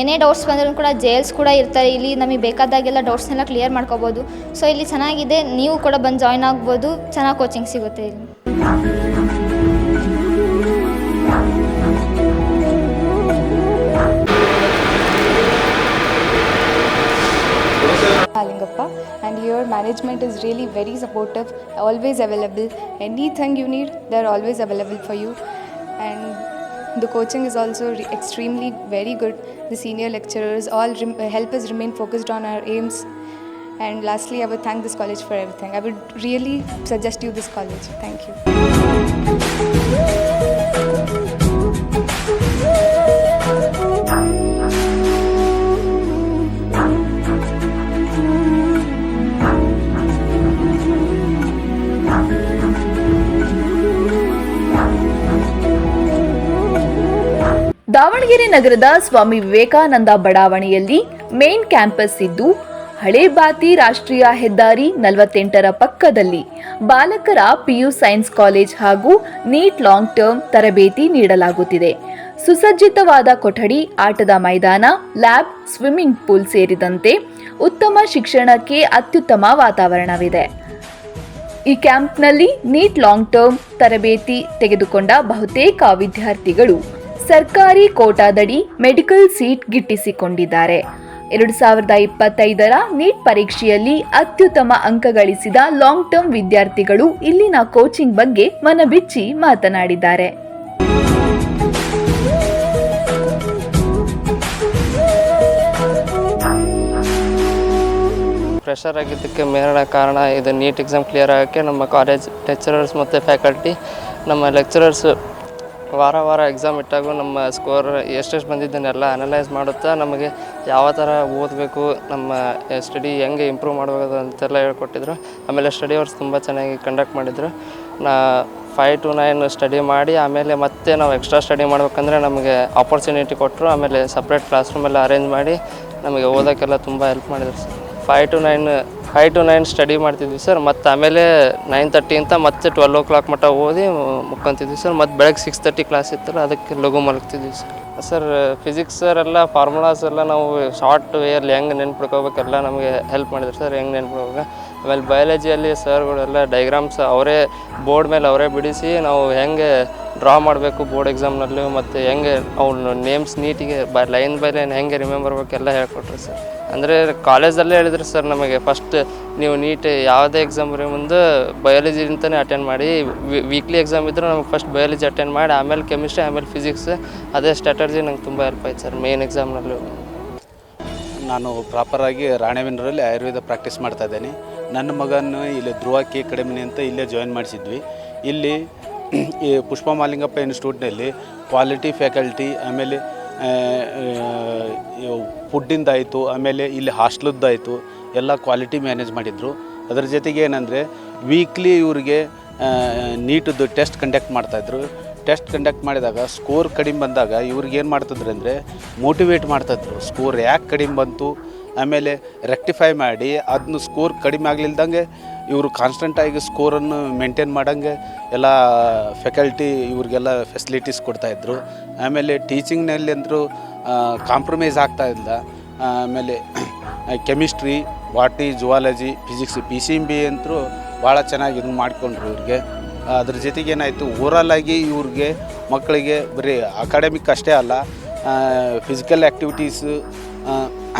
ಏನೇ ಡೌಟ್ಸ್ ಬಂದರೂ ಕೂಡ ಜೇಲ್ಸ್ ಕೂಡ ಇರ್ತಾರೆ. ಇಲ್ಲಿ ನಮಗೆ ಬೇಕಾದಾಗೆಲ್ಲ ಡೌಟ್ಸ್ನೆಲ್ಲ ಕ್ಲಿಯರ್ ಮಾಡ್ಕೋಬೋದು. ಸೊ ಇಲ್ಲಿ ಚೆನ್ನಾಗಿದೆ. ನೀವು ಕೂಡ ಬಂದು ಜಾಯ್ನ್ ಆಗ್ಬೋದು. ಚೆನ್ನಾಗಿ ಕೋಚಿಂಗ್ ಸಿಗುತ್ತೆ ಇಲ್ಲಿ. Lingappa and your management is really very supportive, always available. Anything you need, they're always available for you. And the coaching is also re- extremely very good. The senior lecturers all help us remain focused on our aims. And lastly, I would thank this college for everything. I would really suggest you this college. Thank you. Davanagere ನಗರದ ಸ್ವಾಮಿ ವಿವೇಕಾನಂದ ಬಡಾವಣೆಯಲ್ಲಿ ಮೇನ್ ಕ್ಯಾಂಪಸ್ ಇದ್ದು, ಹಳೆ ಬಾತಿ ರಾಷ್ಟ್ರೀಯ ಹೆದ್ದಾರಿ ನಲವತ್ತೆಂಟರ ಪಕ್ಕದಲ್ಲಿ ಬಾಲಕರ ಪಿಯು ಸೈನ್ಸ್ ಕಾಲೇಜ್ ಹಾಗೂ ನೀಟ್ ಲಾಂಗ್ ಟರ್ಮ್ ತರಬೇತಿ ನೀಡಲಾಗುತ್ತಿದೆ. ಸುಸಜ್ಜಿತವಾದ ಕೊಠಡಿ, ಆಟದ ಮೈದಾನ, ಲ್ಯಾಬ್, ಸ್ವಿಮ್ಮಿಂಗ್ ಪೂಲ್ ಸೇರಿದಂತೆ ಉತ್ತಮ ಶಿಕ್ಷಣಕ್ಕೆ ಅತ್ಯುತ್ತಮ ವಾತಾವರಣವಿದೆ. ಈ ಕ್ಯಾಂಪ್ನಲ್ಲಿ ನೀಟ್ ಲಾಂಗ್ ಟರ್ಮ್ ತರಬೇತಿ ತೆಗೆದುಕೊಂಡ ಬಹುತೇಕ ವಿದ್ಯಾರ್ಥಿಗಳು ಸರ್ಕಾರಿ ಕೋಟಾದಡಿ ಮೆಡಿಕಲ್ ಸೀಟ್ ಗಿಟ್ಟಿಸಿಕೊಂಡಿದ್ದಾರೆ. ಎರಡು ಸಾವಿರದ ಇಪ್ಪತ್ತೈದರ ನೀಟ್ ಪರೀಕ್ಷೆಯಲ್ಲಿ ಅತ್ಯುತ್ತಮ ಅಂಕ ಗಳಿಸಿದ ಲಾಂಗ್ ಟರ್ಮ್ ವಿದ್ಯಾರ್ಥಿಗಳು ಇಲ್ಲಿನ ಕೋಚಿಂಗ್ ಬಗ್ಗೆ ಮನಬಿಚ್ಚಿ ಮಾತನಾಡಿದ್ದಾರೆ. ಪ್ರೆಷರ್ ಆಗಿದ್ದಕ್ಕೆ ಮೇಲಿನ ಕಾರಣ ಇದು ನೀಟ್ ಎಕ್ಸಾಮ್ ಕ್ಲಿಯರ್ ಆಗೋಕ್ಕೆ ನಮ್ಮ ಕಾಲೇಜ್ ಲೆಕ್ಚರರ್ಸ್ ಮತ್ತು ಫ್ಯಾಕಲ್ಟಿ ನಮ್ಮ ಲೆಕ್ಚರರ್ಸ್ ವಾರ ವಾರ ಎಕ್ಸಾಮ್ ಇಟ್ಟಾಗೂ ನಮ್ಮ ಸ್ಕೋರ್ ಎಷ್ಟೆಷ್ಟು ಬಂದಿದ್ದನ್ನೆಲ್ಲ ಅನಲೈಸ್ ಮಾಡುತ್ತಾ ನಮಗೆ ಯಾವ ಥರ ಓದಬೇಕು, ನಮ್ಮ ಸ್ಟಡಿ ಹೆಂಗೆ ಇಂಪ್ರೂವ್ ಮಾಡಬೇಕು ಅಂತೆಲ್ಲ ಹೇಳ್ಕೊಟ್ಟಿದ್ರು. ಆಮೇಲೆ ಸ್ಟಡಿ ಅವರ್ಸ್ ತುಂಬ ಚೆನ್ನಾಗಿ ಕಂಡಕ್ಟ್ ಮಾಡಿದರು. ನಾ ಫೈವ್ ಟು ನೈನ್ ಸ್ಟಡಿ ಮಾಡಿ ಆಮೇಲೆ ಮತ್ತೆ ನಾವು ಎಕ್ಸ್ಟ್ರಾ ಸ್ಟಡಿ ಮಾಡಬೇಕಂದ್ರೆ ನಮಗೆ ಆಪರ್ಚುನಿಟಿ ಕೊಟ್ಟರು ಆಮೇಲೆ ಸಪ್ರೇಟ್ ಕ್ಲಾಸ್ ರೂಮೆಲ್ಲ ಅರೇಂಜ್ ಮಾಡಿ ನಮಗೆ ಓದೋಕ್ಕೆಲ್ಲ ತುಂಬ ಹೆಲ್ಪ್ ಮಾಡಿದ್ರು sir five to nine five to nine study ಮಾಡ್ತಿದ್ವಿ ಸರ್ ಮತ್ತು ಆಮೇಲೆ ನೈನ್ ತರ್ಟಿಯಿಂದ ಮತ್ತೆ ಟ್ವೆಲ್ ಓ ಕ್ಲಾಕ್ ಮಟ್ಟ ಓದಿ ಮುಕ್ಕೊಂತಿದ್ವಿ ಸರ್ ಮತ್ತು ಬೆಳಗ್ಗೆ ಸಿಕ್ಸ್ ತರ್ಟಿ ಕ್ಲಾಸ್ ಇತ್ತಲ್ಲ, ಅದಕ್ಕೆ ಲಘು ಮಲಗ್ತಿದ್ವಿ ಸರ್ ಸರ್ ಫಿಸಿಕ್ಸ್ ಸರ್ ಎಲ್ಲ ಫಾರ್ಮುಲಾಸ್ ಎಲ್ಲ ನಾವು ಶಾರ್ಟ್ ವೇಯಲ್ಲಿ ಹೆಂಗೆ ನೆನ್ಪಿಡ್ಕೋಬೇಕೆಲ್ಲ ನಮಗೆ ಹೆಲ್ಪ್ ಮಾಡಿದ್ರು ಸರ್ ಹೆಂಗೆ ನೆನ್ಪಿಡ್ಬೇಕು ಆಮೇಲೆ ಬಯಾಲಜಿಯಲ್ಲಿ ಸರ್ಗಳೆಲ್ಲ ಡೈಗ್ರಾಮ್ಸ್ ಅವರೇ ಬೋರ್ಡ್ ಮೇಲೆ ಅವರೇ ಬಿಡಿಸಿ ನಾವು ಹೆಂಗೆ ಡ್ರಾ ಮಾಡಬೇಕು ಬೋರ್ಡ್ ಎಕ್ಸಾಮ್ನಲ್ಲಿ ಮತ್ತು ಹೆಂಗೆ ಅವ್ನ ನೇಮ್ಸ್ ನೀಟಿಗೆ ಬೈ ಲೈನ್ ಬೈ ಲೈನ್ ಹೆಂಗೆ ರಿಮೆಂಬರ್ ಎಲ್ಲ ಹೇಳ್ಕೊಟ್ರು ಸರ್ ಅಂದರೆ ಕಾಲೇಜಲ್ಲೇ ಹೇಳಿದ್ರು ಸರ್ ನಮಗೆ ಫಸ್ಟ್ ನೀವು ನೀಟ್ ಯಾವುದೇ ಎಕ್ಸಾಮ್ ಬರೋ ಮುಂದೆ ಬಯಾಲಜಿ ಅಂತಲೇ ಅಟೆಂಡ್ ಮಾಡಿ ವೀಕ್ಲಿ ಎಕ್ಸಾಮ್ ಇದ್ದರೂ ನಮಗೆ ಫಸ್ಟ್ ಬಯಾಲಜಿ ಅಟೆಂಡ್ ಮಾಡಿ, ಆಮೇಲೆ ಕೆಮಿಸ್ಟ್ರಿ ಆಮೇಲೆ ಫಿಸಿಕ್ಸ್ ಅದೇ ಸ್ಟ್ರಾಟಜಿ ನಂಗೆ ತುಂಬ ಹೆಲ್ಪ್ ಆಯ್ತು ಸರ್ ಮೇನ್ ಎಕ್ಸಾಮ್ನಲ್ಲೂ ನಾನು ಪ್ರಾಪರಾಗಿ ರಾಣೆಬೆನ್ನೂರಲ್ಲಿ ಆಯುರ್ವೇದ ಪ್ರಾಕ್ಟೀಸ್ ಮಾಡ್ತಾ ಇದ್ದೇನೆ. ನನ್ನ ಮಗನ ಇಲ್ಲಿ ಧ್ರುವ ಕೆ ಅಕಾಡೆಮಿನಿ ಅಂತ ಇಲ್ಲೇ ಜಾಯಿನ್ ಮಾಡಿಸಿದ್ವಿ. ಇಲ್ಲಿ ಈ ಪುಷ್ಪ ಮಾಲಿಂಗಪ್ಪ ಇನ್ಸ್ಟಿಟ್ಯೂಟ್ನಲ್ಲಿ ಕ್ವಾಲಿಟಿ ಫ್ಯಾಕಲ್ಟಿ ಆಮೇಲೆ ಫುಡ್ಡಿಂದಾಯಿತು ಆಮೇಲೆ ಇಲ್ಲಿ ಹಾಸ್ಟ್ಲದ್ದಾಯಿತು ಎಲ್ಲ ಕ್ವಾಲಿಟಿ ಮ್ಯಾನೇಜ್ ಮಾಡಿದರು. ಅದರ ಜೊತೆಗೆ ಏನಂದರೆ ವೀಕ್ಲಿ ಇವ್ರಿಗೆ ನೀಟದ್ದು ಟೆಸ್ಟ್ ಕಂಡಕ್ಟ್ ಮಾಡ್ತಾಯಿದ್ರು ಟೆಸ್ಟ್ ಕಂಡಕ್ಟ್ ಮಾಡಿದಾಗ ಸ್ಕೋರ್ ಕಡಿಮೆ ಬಂದಾಗ ಇವ್ರಿಗೆ ಏನು ಮಾಡ್ತಿದ್ರು ಅಂದರೆ ಮೋಟಿವೇಟ್ ಮಾಡ್ತಾಯಿದ್ರು ಸ್ಕೋರ್ ಯಾಕೆ ಕಡಿಮೆ ಬಂತು ಆಮೇಲೆ ರೆಕ್ಟಿಫೈ ಮಾಡಿ ಅದನ್ನ ಸ್ಕೋರ್ ಕಡಿಮೆ ಆಗಲಿಲ್ದಂಗೆ ಇವರು ಕಾನ್ಸ್ಟೆಂಟಾಗಿ ಸ್ಕೋರನ್ನು ಮೇಂಟೈನ್ ಮಾಡಂಗೆ ಎಲ್ಲ ಫೆಕಲ್ಟಿ ಇವ್ರಿಗೆಲ್ಲ ಫೆಸಿಲಿಟೀಸ್ ಕೊಡ್ತಾಯಿದ್ರು ಆಮೇಲೆ ಟೀಚಿಂಗ್ನಲ್ಲಿ ಅಂದರೂ ಕಾಂಪ್ರಮೈಸ್ ಇಲ್ಲ. ಆಮೇಲೆ chemistry ವಾಟಿ zoology physics P C M B ಅಂತೂ ಭಾಳ ಚೆನ್ನಾಗಿ ಇದನ್ನು ಮಾಡಿಕೊಂಡ್ರು ಇವ್ರಿಗೆ. ಅದ್ರ ಜೊತೆಗೆ ಏನಾಯಿತು ಓವರಾಲಾಗಿ ಇವ್ರಿಗೆ ಮಕ್ಕಳಿಗೆ ಬರೀ ಅಕಾಡೆಮಿಕ್ ಅಷ್ಟೇ ಅಲ್ಲ ಫಿಸಿಕಲ್ ಆ್ಯಕ್ಟಿವಿಟೀಸು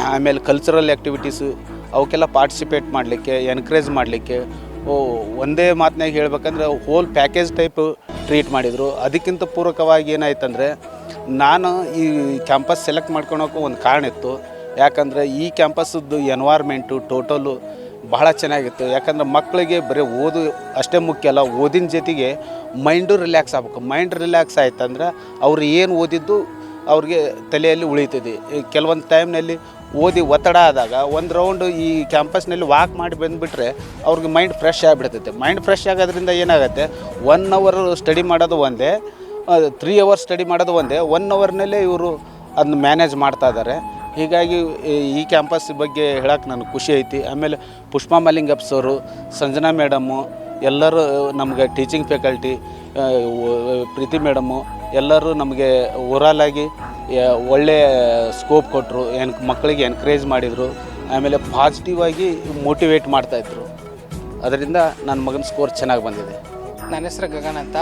ಆಮೇಲೆ ಕಲ್ಚರಲ್ ಆ್ಯಕ್ಟಿವಿಟೀಸು ಅವಕ್ಕೆಲ್ಲ ಪಾರ್ಟಿಸಿಪೇಟ್ ಮಾಡಲಿಕ್ಕೆ ಎನ್ಕರೇಜ್ ಮಾಡಲಿಕ್ಕೆ, ಓ, ಒಂದೇ ಮಾತಿನಾಗ ಹೇಳ್ಬೇಕಂದ್ರೆ ಹೋಲ್ ಪ್ಯಾಕೇಜ್ ಟೈಪ್ ಟ್ರೀಟ್ ಮಾಡಿದರು. ಅದಕ್ಕಿಂತ ಪೂರಕವಾಗಿ ಏನಾಯ್ತಂದರೆ, ನಾನು ಈ ಕ್ಯಾಂಪಸ್ ಸೆಲೆಕ್ಟ್ ಮಾಡ್ಕೊಳೋಕೆ ಒಂದು ಕಾರಣ ಇತ್ತು. ಯಾಕಂದರೆ ಈ ಕ್ಯಾಂಪಸ್ದು ಎನ್ವಾರ್ಮೆಂಟು ಟೋಟಲು ಬಹಳ ಚೆನ್ನಾಗಿತ್ತು. ಯಾಕಂದ್ರೆ ಮಕ್ಕಳಿಗೆ ಬರೀ ಓದು ಅಷ್ಟೇ ಮುಖ್ಯ ಅಲ್ಲ, ಓದಿನ ಜೊತೆಗೆ ಮೈಂಡು ರಿಲ್ಯಾಕ್ಸ್ ಆಗ್ಬೇಕು. ಮೈಂಡ್ ರಿಲ್ಯಾಕ್ಸ್ ಆಯ್ತಂದ್ರೆ ಅವ್ರು ಏನು ಓದಿದ್ದು ಅವ್ರಿಗೆ ತಲೆಯಲ್ಲಿ ಉಳಿತದೆ. ಕೆಲವೊಂದು ಟೈಮ್ನಲ್ಲಿ ಓದಿ ಒತ್ತಡ ಆದಾಗ ಒಂದು ರೌಂಡು ಈ ಕ್ಯಾಂಪಸ್ನಲ್ಲಿ ವಾಕ್ ಮಾಡಿ ಬಂದುಬಿಟ್ರೆ ಅವ್ರಿಗೆ ಮೈಂಡ್ ಫ್ರೆಶ್ ಆಗಿಬಿಡ್ತೈತೆ. ಮೈಂಡ್ ಫ್ರೆಶ್ ಆಗೋದ್ರಿಂದ ಏನಾಗುತ್ತೆ? ಒನ್ ಅವರ್ ಸ್ಟಡಿ ಮಾಡೋದು ಒಂದೇ ತ್ರೀ ಅವರ್ಸ್ ಸ್ಟಡಿ ಮಾಡೋದು ಒಂದೇ. ಒನ್ ಅವರ್ನಲ್ಲೇ ಇವರು ಅದನ್ನ ಮ್ಯಾನೇಜ್ ಮಾಡ್ತಾ ಇದ್ದಾರೆ ಹೀಗಾಗಿ ಈ- ಕ್ಯಾಂಪಸ್ ಬಗ್ಗೆ ಹೇಳಕ್ಕೆ ನನಗೆ ಖುಷಿ ಐತಿ. ಆಮೇಲೆ ಪುಷ್ಪಾ ಮಲಿಂಗಪ್ಪ ಸರು, ಸಂಜನಾ ಮೇಡಮು, ಎಲ್ಲರೂ ನಮಗೆ ಟೀಚಿಂಗ್ ಫ್ಯಾಕಲ್ಟಿ ಪ್ರೀತಿ ಮೇಡಮು, ಎಲ್ಲರೂ ನಮಗೆ ಓವರಾಲ್ ಆಗಿ ಯ- ಒಳ್ಳೆ ಸ್ಕೋಪ್ ಕೊಟ್ಟರು ಎನ್ ಮಕ್ಕಳಿಗೆ ಎನ್ಕರೇಜ್ ಮಾಡಿದರು ಆಮೇಲೆ ಪಾಸಿಟಿವ್ ಆಗಿ ಮೋಟಿವೇಟ್ ಮಾಡ್ತಾಯಿದ್ರು ಅದರಿಂದ ನನ್ನ ಮಗನ ಸ್ಕೋರ್ ಚೆನ್ನಾಗಿ ಬಂದಿದೆ. ನನ್ನ ಹೆಸರು ಗಗನ್ ಅಂತ.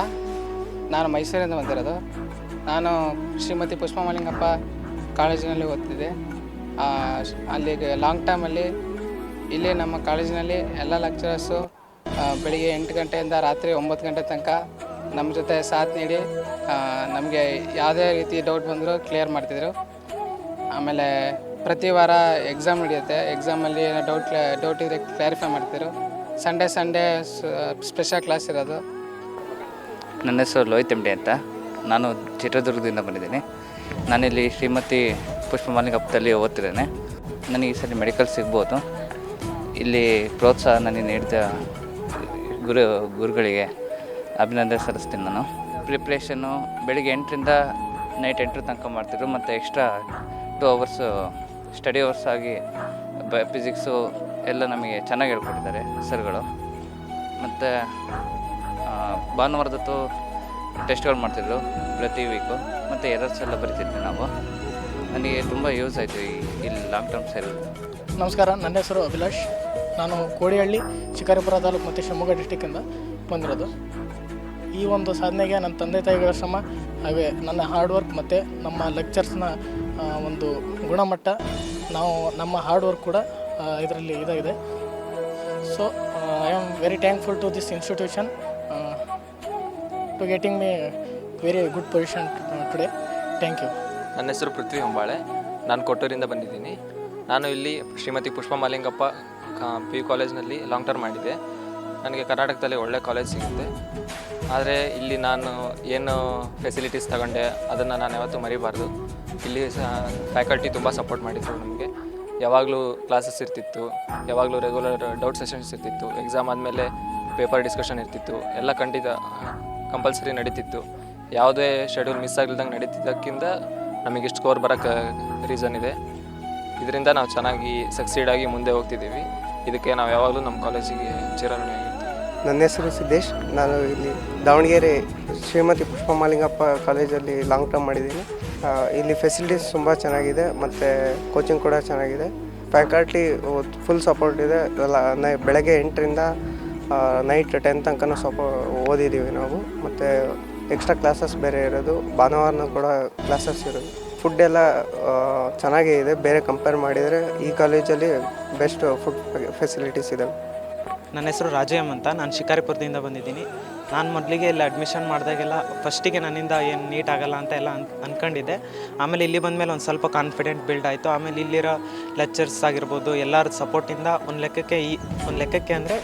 ನಾನು ಮೈಸೂರಿಂದ ಬಂದಿರೋದು. ನಾನು ಶ್ರೀಮತಿ ಪುಷ್ಪ ಮಲಿಂಗಪ್ಪ ಕಾಲೇಜಿನಲ್ಲಿ ಓದ್ತಿದ್ದೆ. ಆ, ಅಲ್ಲಿ ಲಾಂಗ್ ಟೈಮಲ್ಲಿ ಇಲ್ಲಿ ನಮ್ಮ ಕಾಲೇಜಿನಲ್ಲಿ ಎಲ್ಲ ಲೆಕ್ಚರರ್ಸು ಬೆಳಿಗ್ಗೆ ಎಂಟು ಗಂಟೆಯಿಂದ ರಾತ್ರಿ ಒಂಬತ್ತು ಗಂಟೆ ತನಕ ನಮ್ಮ ಜೊತೆ ಸಾಥ್ ನೀಡಿ ನಮಗೆ ಯಾವುದೇ ರೀತಿ ಡೌಟ್ ಬಂದರೂ ಕ್ಲಿಯರ್ ಮಾಡ್ತಿದ್ರು. ಆಮೇಲೆ ಪ್ರತಿ ವಾರ ಎಕ್ಸಾಮ್ ನಡೆಯುತ್ತೆ. ಎಕ್ಸಾಮಲ್ಲಿ ಏನೋ ಡೌಟ್ ಡೌಟ್ ಇದ್ರೆ ಕ್ಲಾರಿಫೈ ಮಾಡ್ತಿದ್ರು. ಸಂಡೇ ಸಂಡೇ ಸ್ಪೆಷಲ್ ಕ್ಲಾಸ್ ಇರೋದು. ನನ್ನ ಹೆಸರು ಲೋಹಿತ್ ಎಂಡೆ ಅಂತ. ನಾನು ಚಿತ್ರದುರ್ಗದಿಂದ ಬಂದಿದ್ದೀನಿ. ನಾನಿಲ್ಲಿ ಶ್ರೀಮತಿ ಪುಷ್ಪ ಮಾಲಿಂಗಪ್ಪದಲ್ಲಿ ಓದ್ತಿದ್ದೇನೆ. ನನಗೆ ಈ ಸಲ ಮೆಡಿಕಲ್ ಸಿಗ್ಬೋದು. ಇಲ್ಲಿ ಪ್ರೋತ್ಸಾಹ ನನಗೆ ನೀಡಿದ ಗುರು, ಗುರುಗಳಿಗೆ ಅಭಿನಂದನೆ ಸಲ್ಲಿಸ್ತೀನಿ ನಾನು. ಪ್ರಿಪ್ರೇಷನ್ನು ಬೆಳಿಗ್ಗೆ ಎಂಟರಿಂದ ನೈಟ್ ಎಂಟರ ತನಕ ಮಾಡ್ತಿದ್ರು. ಮತ್ತು extra two hours study hours ಆಗಿ ಬ ಫಿಸಿಕ್ಸು ಎಲ್ಲ ನಮಗೆ ಚೆನ್ನಾಗಿ ಹೇಳ್ಕೊಟ್ಟಿದ್ದಾರೆ ಸರ್ಗಳು ಮತ್ತು ಭಾನುವಾರದತ್ತು ಟೆಸ್ಟ್ಗಳು ಮಾಡ್ತಿದ್ರು ಪ್ರತಿ ವೀಕು ಮತ್ತು ಎರರ್ಸ್ ಎಲ್ಲ ಬರಿತಿದ್ವಿ ನಾವು. ನನಗೆ ತುಂಬ ಯೂಸ್ ಆಯಿತು ಈ ಇಲ್ಲಿ ಲಾಂಗ್ ಟರ್ಮ್ ಸೈಲ್ ನಮಸ್ಕಾರ, ನನ್ನ ಹೆಸರು ಅಭಿಲಾಷ್. ನಾನು ಕೋಡಿಹಳ್ಳಿ, ಶಿಕಾರಿಪುರ ತಾಲೂಕು ಮತ್ತು ಶಿವಮೊಗ್ಗ ಡಿಸ್ಟಿಕ್ಕಿಂದ ಬಂದಿರೋದು. ಈ ಒಂದು ಸಾಧನೆಗೆ ನನ್ನ ತಂದೆ ತಾಯಿಗಳ ಶ್ರಮ ಹಾಗೆ ನನ್ನ ಹಾರ್ಡ್ ವರ್ಕ್ ಮತ್ತು ನಮ್ಮ ಲೆಕ್ಚರ್ಸ್ನ ಒಂದು ಗುಣಮಟ್ಟ ನಾವು ನಮ್ಮ ಹಾರ್ಡ್ ವರ್ಕ್ ಕೂಡ ಇದರಲ್ಲಿ ಇದಾಗಿದೆ. So I am very thankful to this institution to getting me very good position today thank you ನನ್ನ ಹೆಸರು ಪೃಥ್ವಿ ಹೊಂಬಾಳೆ. ನಾನು ಕೊಟ್ಟೂರಿಂದ ಬಂದಿದ್ದೀನಿ. ನಾನು ಇಲ್ಲಿ ಶ್ರೀಮತಿ ಪುಷ್ಪ ಮಾಲಿಂಗಪ್ಪ ಪಿ ಯು ಕಾಲೇಜ್ನಲ್ಲಿ ಲಾಂಗ್ ಟರ್ಮ್ ಮಾಡಿದ್ದೆ ನನಗೆ ಕರ್ನಾಟಕದಲ್ಲಿ ಒಳ್ಳೆ ಕಾಲೇಜ್ ಸಿಗುತ್ತೆ. ಆದರೆ ಇಲ್ಲಿ ನಾನು ಏನು ಫೆಸಿಲಿಟೀಸ್ ತಗೊಂಡೆ, ಅದನ್ನು ನಾನು ಯಾವತ್ತೂ ಮರಿಬಾರ್ದು. ಇಲ್ಲಿ ಫ್ಯಾಕಲ್ಟಿ ತುಂಬ ಸಪೋರ್ಟ್ ಮಾಡಿದ್ರು ನಮಗೆ. ಯಾವಾಗಲೂ ಕ್ಲಾಸಸ್ ಇರ್ತಿತ್ತು, ಯಾವಾಗಲೂ ರೆಗ್ಯುಲರ್ ಡೌಟ್ ಸೆಷನ್ಸ್ ಇರ್ತಿತ್ತು ಎಕ್ಸಾಮ್ ಆದಮೇಲೆ ಪೇಪರ್ ಡಿಸ್ಕಷನ್ ಇರ್ತಿತ್ತು, ಎಲ್ಲ ಖಂಡಿತ ಕಂಪಲ್ಸರಿ ನಡೀತಿತ್ತು. ಯಾವುದೇ ಶೆಡ್ಯೂಲ್ ಮಿಸ್ ಆಗಿಲ್ದಂಗೆ ನಡೀತಿದ್ದಕ್ಕಿಂತ ನಮಗೆ ಇಷ್ಟು ಸ್ಕೋರ್ ಬರೋಕ್ಕೆ ರೀಸನ್ ಇದೆ. ಇದರಿಂದ ನಾವು ಚೆನ್ನಾಗಿ ಸಕ್ಸೀಡಾಗಿ ಮುಂದೆ ಹೋಗ್ತಿದ್ದೀವಿ. ಇದಕ್ಕೆ ನಾವು ಯಾವಾಗಲೂ ನಮ್ಮ ಕಾಲೇಜಿಗೆ ಚಿರಋಣಿಯಾಗಿರ್ತೀವಿ ನನ್ನ ಹೆಸರು ಸಿದ್ದೇಶ್. ನಾನು ಇಲ್ಲಿ ದಾವಣಗೆರೆ ಶ್ರೀಮತಿ ಪುಷ್ಪ ಮಾಲಿಂಗಪ್ಪ ಕಾಲೇಜಲ್ಲಿ ಲಾಂಗ್ ಟರ್ಮ್ ಮಾಡಿದ್ದೀನಿ. ಇಲ್ಲಿ ಫೆಸಿಲಿಟೀಸ್ ತುಂಬ ಚೆನ್ನಾಗಿದೆ, ಮತ್ತು ಕೋಚಿಂಗ್ ಕೂಡ ಚೆನ್ನಾಗಿದೆ. ಫ್ಯಾಕಲ್ಟಿ ಫುಲ್ ಸಪೋರ್ಟ್ ಇದೆ. ನೈ ಬೆಳಗ್ಗೆ ಎಂಟರಿಂದ ನೈಟ್ ಟೆನ್ ತನಕ ಸಪೋ ಓದಿದ್ದೀವಿ ನಾವು. ಮತ್ತು ಎಕ್ಸ್ಟ್ರಾ ಕ್ಲಾಸಸ್ ಬೇರೆ ಇರೋದು. ಭಾನುವಾರನೂ ಕೂಡ ಕ್ಲಾಸಸ್ ಇರೋದು. ಫುಡ್ ಎಲ್ಲ ಚೆನ್ನಾಗೇ ಇದೆ. ಬೇರೆ ಕಂಪೇರ್ ಮಾಡಿದರೆ ಈ ಕಾಲೇಜಲ್ಲಿ ಬೆಸ್ಟ್ ಫುಡ್ ಫೆಸಿಲಿಟೀಸ್ ಇದೆ ನನ್ನ ಹೆಸರು ರಾಜಯಮ್ ಅಂತ. ನಾನು ಶಿಕಾರಿಪುರದಿಂದ ಬಂದಿದ್ದೀನಿ. ನಾನು ಮೊದಲಿಗೆ ಇಲ್ಲಿ ಅಡ್ಮಿಷನ್ ಮಾಡಿದಾಗೆಲ್ಲ ಫಸ್ಟಿಗೆ ನನ್ನಿಂದ ಏನು ನೀಟ್ ಆಗಲ್ಲ ಅಂತ ಎಲ್ಲ ಅನ್ ಅಂದ್ಕೊಂಡಿದ್ದೆ ಆಮೇಲೆ ಇಲ್ಲಿ ಬಂದಮೇಲೆ ಒಂದು ಸ್ವಲ್ಪ ಕಾನ್ಫಿಡೆಂಟ್ ಬಿಲ್ಡ್ ಆಯಿತು. ಆಮೇಲೆ ಇಲ್ಲಿರೋ ಲೆಕ್ಚರ್ಸ್ ಆಗಿರ್ಬೋದು, ಎಲ್ಲರ ಸಪೋರ್ಟಿಂದ ಒಂದು ಲೆಕ್ಕಕ್ಕೆ ಈ, ಒಂದು ಲೆಕ್ಕಕ್ಕೆ ಅಂದರೆ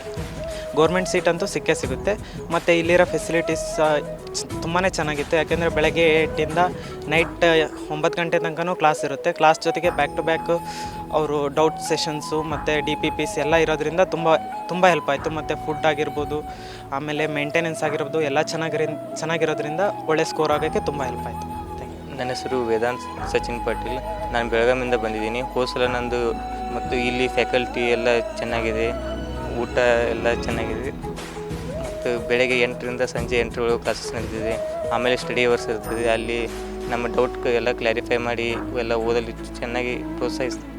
ಗೌರ್ಮೆಂಟ್ ಸೀಟ್ ಅಂತೂ ಸಿಕ್ಕೇ ಸಿಗುತ್ತೆ. ಮತ್ತು ಇಲ್ಲಿರೋ ಫೆಸಿಲಿಟೀಸ್ ತುಂಬಾ ಚೆನ್ನಾಗಿತ್ತು. ಯಾಕೆಂದರೆ ಬೆಳಗ್ಗೆ ಏಟಿಂದ ನೈಟ್ ಒಂಬತ್ತು ಗಂಟೆ ತನಕನೂ ಕ್ಲಾಸ್ ಇರುತ್ತೆ. ಕ್ಲಾಸ್ ಜೊತೆಗೆ ಬ್ಯಾಕ್ ಟು ಬ್ಯಾಕ್ ಅವರು ಡೌಟ್ ಸೆಷನ್ಸು ಮತ್ತು ಡಿ ಪಿ ಪಿಸ್ ಎಲ್ಲ ಇರೋದ್ರಿಂದ ತುಂಬ ತುಂಬ ಹೆಲ್ಪ್ ಆಯಿತು. ಮತ್ತು ಫುಡ್ ಆಗಿರ್ಬೋದು, ಆಮೇಲೆ ಮೇಂಟೆನೆನ್ಸ್ ಆಗಿರ್ಬೋದು, ಎಲ್ಲ ಚೆನ್ನಾಗಿರಿ, ಚೆನ್ನಾಗಿರೋದ್ರಿಂದ ಒಳ್ಳೆ ಸ್ಕೋರ್ ಆಗೋಕ್ಕೆ ತುಂಬ ಹೆಲ್ಪ್ ಆಯಿತು. ನನ್ನ ಹೆಸರು ವೇದಾಂತ್ ಸಚಿನ್ ಪಾಟೀಲ್. ನಾನು ಬೆಳಗಾಮಿಂದ ಬಂದಿದ್ದೀನಿ. ಹೋದ ಸಲ ನಂದು ಮತ್ತು ಇಲ್ಲಿ ಫ್ಯಾಕಲ್ಟಿ ಎಲ್ಲ ಚೆನ್ನಾಗಿದೆ. ಊಟ ಎಲ್ಲ ಚೆನ್ನಾಗಿದೆ. ಮತ್ತು ಬೆಳಗ್ಗೆ ಎಂಟರಿಂದ ಸಂಜೆ ಎಂಟರೊಳಗೆ ಕ್ಲಾಸಸ್ ನಡೀತಿದೆ. ಆಮೇಲೆ ಸ್ಟಡಿ ಅವರ್ಸ್ ಇರ್ತದೆ. ಅಲ್ಲಿ ನಮ್ಮ ಡೌಟ್ ಎಲ್ಲ ಕ್ಲಾರಿಫೈ ಮಾಡಿ, ಎಲ್ಲ ಓದಲು ಚೆನ್ನಾಗಿ ಪ್ರೋತ್ಸಾಹಿಸ್ತದೆ.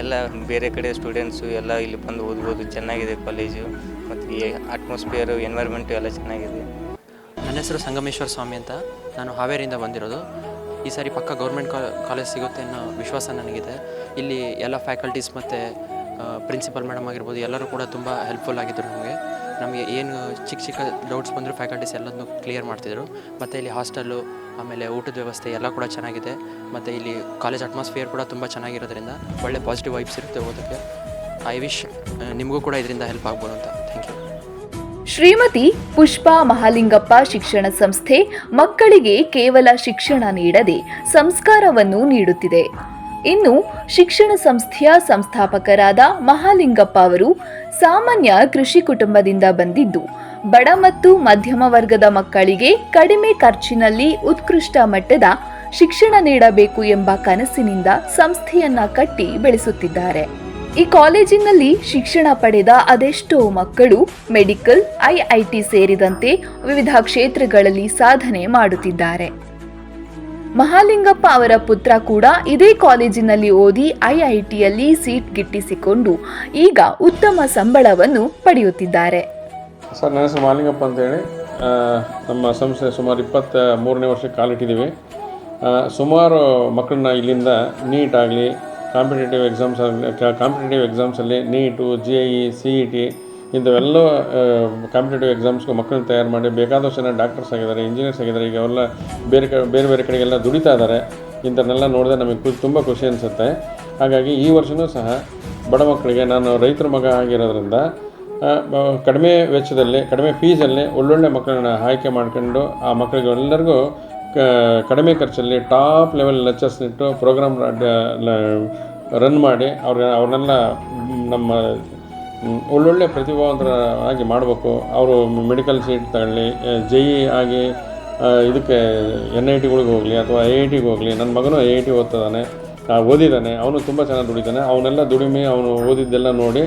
ಎಲ್ಲ ಬೇರೆ ಕಡೆ ಸ್ಟೂಡೆಂಟ್ಸು ಎಲ್ಲ ಇಲ್ಲಿ ಬಂದು ಓದ್ಬೋದು. ಚೆನ್ನಾಗಿದೆ ಕಾಲೇಜು ಮತ್ತು ಈ ಅಟ್ಮಾಸ್ಫಿಯರು ಎನ್ವೈರ್ಮೆಂಟು ಎಲ್ಲ ಚೆನ್ನಾಗಿದೆ. ನನ್ನ ಹೆಸರು ಸಂಗಮೇಶ್ವರ ಸ್ವಾಮಿ ಅಂತ. ನಾನು ಹಾವೇರಿಯಿಂದ ಬಂದಿರೋದು. ಈ ಸಾರಿ ಪಕ್ಕ ಗೌರ್ಮೆಂಟ್ ಕಾಲೇಜ್ ಸಿಗುತ್ತೆ ಅನ್ನೋ ವಿಶ್ವಾಸ ನನಗಿದೆ. ಇಲ್ಲಿ ಎಲ್ಲ ಫ್ಯಾಕಲ್ಟೀಸ್ ಮತ್ತು ಪ್ರಿನ್ಸಿಪಲ್ ಮೇಡಮ್ ಆಗಿರ್ಬೋದು, ಎಲ್ಲರೂ ಕೂಡ ತುಂಬ ಹೆಲ್ಪ್ಫುಲ್ ಆಗಿದ್ದರು ನಮಗೆ. ನಮಗೆ ಏನು ಚಿಕ್ಕ ಚಿಕ್ಕ ಡೌಟ್ಸ್ ಬಂದರೂ ಫ್ಯಾಕಲ್ಟೀಸ್ ಎಲ್ಲದನ್ನು ಕ್ಲಿಯರ್ ಮಾಡ್ತಿದ್ರು. ಮತ್ತು ಇಲ್ಲಿ ಹಾಸ್ಟೆಲ್ಲು ಆಮೇಲೆ ಊಟದ ವ್ಯವಸ್ಥೆ ಎಲ್ಲ ಕೂಡ ಚೆನ್ನಾಗಿದೆ. ಮತ್ತು ಇಲ್ಲಿ ಕಾಲೇಜ್ ಅಟ್ಮಾಸ್ಫಿಯರ್ ಕೂಡ ತುಂಬ ಚೆನ್ನಾಗಿರೋದ್ರಿಂದ ಒಳ್ಳೆ ಪಾಸಿಟಿವ್ ವೈಬ್ಸ್ ಇರುತ್ತೆ ಓದೋಕ್ಕೆ. ಐ ವಿಶ್ ನಿಮಗೂ ಕೂಡ ಇದರಿಂದ ಹೆಲ್ಪ್ ಆಗ್ಬೋದು ಅಂತ. ಥ್ಯಾಂಕ್ ಯು ಶ್ರೀಮತಿ ಪುಷ್ಪಾ ಮಹಾಲಿಂಗಪ್ಪ ಶಿಕ್ಷಣ ಸಂಸ್ಥೆ ಮಕ್ಕಳಿಗೆ ಕೇವಲ ಶಿಕ್ಷಣ ನೀಡದೆ ಸಂಸ್ಕಾರವನ್ನು ನೀಡುತ್ತಿದೆ. ಇನ್ನು ಶಿಕ್ಷಣ ಸಂಸ್ಥೆಯ ಸಂಸ್ಥಾಪಕರಾದ ಮಹಾಲಿಂಗಪ್ಪ ಅವರು ಸಾಮಾನ್ಯ ಕೃಷಿ ಕುಟುಂಬದಿಂದ ಬಂದಿದ್ದು, ಬಡ ಮತ್ತು ಮಧ್ಯಮ ವರ್ಗದ ಮಕ್ಕಳಿಗೆ ಕಡಿಮೆ ಖರ್ಚಿನಲ್ಲಿ ಉತ್ಕೃಷ್ಟ ಮಟ್ಟದ ಶಿಕ್ಷಣ ನೀಡಬೇಕು ಎಂಬ ಕನಸಿನಿಂದ ಸಂಸ್ಥೆಯನ್ನ ಕಟ್ಟಿ ಬೆಳೆಸುತ್ತಿದ್ದಾರೆ. ಈ ಕಾಲೇಜಿನಲ್ಲಿ ಶಿಕ್ಷಣ ಪಡೆದ ಅದೆಷ್ಟೋ ಮಕ್ಕಳು ಮೆಡಿಕಲ್ ಐಐಟಿ ಸೇರಿದಂತೆ ವಿವಿಧ ಕ್ಷೇತ್ರಗಳಲ್ಲಿ ಸಾಧನೆ ಮಾಡುತ್ತಿದ್ದಾರೆ. ಮಹಾಲಿಂಗಪ್ಪ ಅವರ ಪುತ್ರ ಕೂಡ ಇದೇ ಕಾಲೇಜಿನಲ್ಲಿ ಓದಿ ಐಐಟಿಯಲ್ಲಿ ಸೀಟ್ ಗಿಟ್ಟಿಸಿಕೊಂಡು ಈಗ ಉತ್ತಮ ಸಂಬಳವನ್ನು ಪಡೆಯುತ್ತಿದ್ದಾರೆ. ಸರ್, ನನ್ನ ಹೆಸರು ಮಾಲಿಂಗಪ್ಪ ಅಂತೇಳಿ. ನಮ್ಮ ಸಂಸ್ಥೆ ಸುಮಾರು ಇಪ್ಪತ್ತ ಮೂರನೇ ವರ್ಷಕ್ಕೆ ಕಾಲಿಟ್ಟಿದ್ದೀವಿ. ಸುಮಾರು ಮಕ್ಕಳನ್ನ ಇಲ್ಲಿಂದ ನೀಟ್ ಆಗಲಿ ಕಾಂಪಿಟೇಟಿವ್ ಎಕ್ಸಾಮ್ಸ್ ಆಗಲಿ competitive ಎಕ್ಸಾಮ್ಸಲ್ಲಿ NEET J E C E T ಇಂಥವೆಲ್ಲ ಕಾಂಪಿಟೇಟಿವ್ ಎಕ್ಸಾಮ್ಸ್ಗೂ ಮಕ್ಕಳನ್ನ ತಯಾರು ಮಾಡಿ ಬೇಕಾದಷ್ಟು ಜನ ಡಾಕ್ಟರ್ಸ್ ಆಗಿದ್ದಾರೆ ಇಂಜಿನಿಯರ್ಸ್ ಆಗಿದ್ದಾರೆ, ಈಗ ಅವೆಲ್ಲ ಬೇರೆ ಕಡೆ ಬೇರೆ ಬೇರೆ ಕಡೆಗೆಲ್ಲ ದುಡಿತಾ ಇದ್ದಾರೆ. ಇಂಥನ್ನೆಲ್ಲ ನೋಡಿದ್ರೆ ನಮಗೆ ಖುಷಿ, ತುಂಬ ಖುಷಿ ಅನಿಸುತ್ತೆ. ಹಾಗಾಗಿ ಈ ವರ್ಷವೂ ಸಹ ಬಡ ಮಕ್ಕಳಿಗೆ ನಾನು ರೈತರ ಮಗ ಆಗಿರೋದ್ರಿಂದ ಕಡಿಮೆ ವೆಚ್ಚದಲ್ಲಿ, ಕಡಿಮೆ ಫೀಸಲ್ಲಿ ಒಳ್ಳೊಳ್ಳೆ ಮಕ್ಕಳನ್ನ ಆಯ್ಕೆ ಮಾಡ್ಕೊಂಡು ಆ ಮಕ್ಕಳಿಗೆ ಎಲ್ಲರಿಗೂ ಕ, ಕಡಿಮೆ ಖರ್ಚಲ್ಲಿ ಟಾಪ್ ಲೆವೆಲ್ ಲೆಕ್ಚರ್ಸ್ನಿಟ್ಟು ಪ್ರೋಗ್ರಾಮ್ ರನ್ ಮಾಡಿ ಅವ್ರಿಗೆ ಅವ್ರನ್ನೆಲ್ಲ ನಮ್ಮ ಒಳ್ಳೊಳ್ಳೆ ಪ್ರತಿಭಾವಂತರಾಗಿ ಮಾಡಬೇಕು. ಅವರು ಮೆಡಿಕಲ್ ಸೀಟ್ ತಗೊಳ್ಳಿ ಜೆ ಇ ಆಗಿ ಇದಕ್ಕೆ ಎನ್ ಐ ಟಿಗಳಿಗೆ ಹೋಗಲಿ ಅಥವಾ ಐ ಐ ಟಿಗೆ ಹೋಗಲಿ. ನನ್ನ ಮಗನು ಐ ಐ ಟಿ ಓದ್ತಿದ್ದಾನೆ ಓದಿದ್ದಾನೆ, ಅವನು ತುಂಬ ಚೆನ್ನಾಗಿ ದುಡಿತಾನೆ. ಅವನ್ನೆಲ್ಲ ದುಡಿಮೆ ಅವನು ಓದಿದ್ದೆಲ್ಲ ನೋಡಿ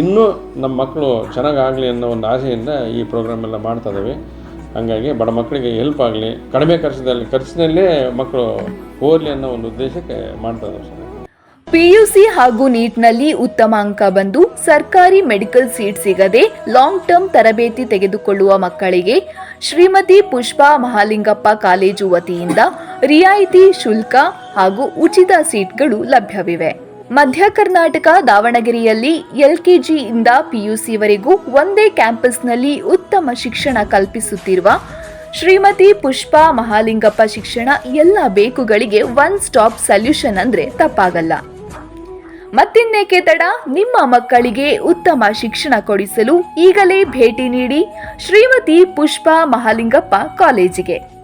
ಇನ್ನೂ ನಮ್ಮ ಮಕ್ಕಳು ಚೆನ್ನಾಗಾಗಲಿ ಅನ್ನೋ ಒಂದು ಆಸೆಯಿಂದ ಈ ಪ್ರೋಗ್ರಾಮ್ ಎಲ್ಲ ಮಾಡ್ತಾ ಇದ್ದೀವಿ ಹಾಗಾಗಿ ಬಡ ಮಕ್ಕಳಿಗೆ ಹೆಲ್ಪ್ ಆಗಲಿ, ಕಡಿಮೆ ಖರ್ಚದಲ್ಲಿ, ಖರ್ಚಿನಲ್ಲೇ ಮಕ್ಕಳು ಓದಲಿ ಅನ್ನೋ ಒಂದು ಉದ್ದೇಶಕ್ಕೆ ಮಾಡ್ತಾ ಇದ್ದಾರೆ ಸರ್. ಪಿಯುಸಿ ಹಾಗೂ ನೀಟ್ನಲ್ಲಿ ಉತ್ತಮ ಅಂಕ ಬಂದು ಸರ್ಕಾರಿ ಮೆಡಿಕಲ್ ಸೀಟ್ ಸಿಗದೆ ಲಾಂಗ್ ಟರ್ಮ್ ತರಬೇತಿ ತೆಗೆದುಕೊಳ್ಳುವ ಮಕ್ಕಳಿಗೆ ಶ್ರೀಮತಿ ಪುಷ್ಪಾ ಮಹಾಲಿಂಗಪ್ಪ ಕಾಲೇಜು ವತಿಯಿಂದ ರಿಯಾಯಿತಿ ಶುಲ್ಕ ಹಾಗೂ ಉಚಿತ ಸೀಟ್ಗಳು ಲಭ್ಯವಿವೆ. ಮಧ್ಯ ಕರ್ನಾಟಕ ದಾವಣಗೆರೆಯಲ್ಲಿ ಎಲ್ಕೆಜಿಯಿಂದ ಪಿಯುಸಿವರೆಗೂ ಒಂದೇ ಕ್ಯಾಂಪಸ್ನಲ್ಲಿ ಉತ್ತಮ ಶಿಕ್ಷಣ ಕಲ್ಪಿಸುತ್ತಿರುವ ಶ್ರೀಮತಿ ಪುಷ್ಪಾ ಮಹಾಲಿಂಗಪ್ಪ ಶಿಕ್ಷಣ ಎಲ್ಲ ಬೇಕುಗಳಿಗೆ ಒನ್ ಸ್ಟಾಪ್ ಸೊಲ್ಯೂಷನ್ ಅಂದ್ರೆ ತಪ್ಪಾಗಲ್ಲ. ಮತ್ತಿನ್ನೇಕೆ ತಡ? ನಿಮ್ಮ ಮಕ್ಕಳಿಗೆ ಉತ್ತಮ ಶಿಕ್ಷಣ ಕೊಡಿಸಲು ಈಗಲೇ ಭೇಟಿ ನೀಡಿ ಶ್ರೀಮತಿ ಪುಷ್ಪಾ ಮಹಾಲಿಂಗಪ್ಪ ಕಾಲೇಜಿಗೆ.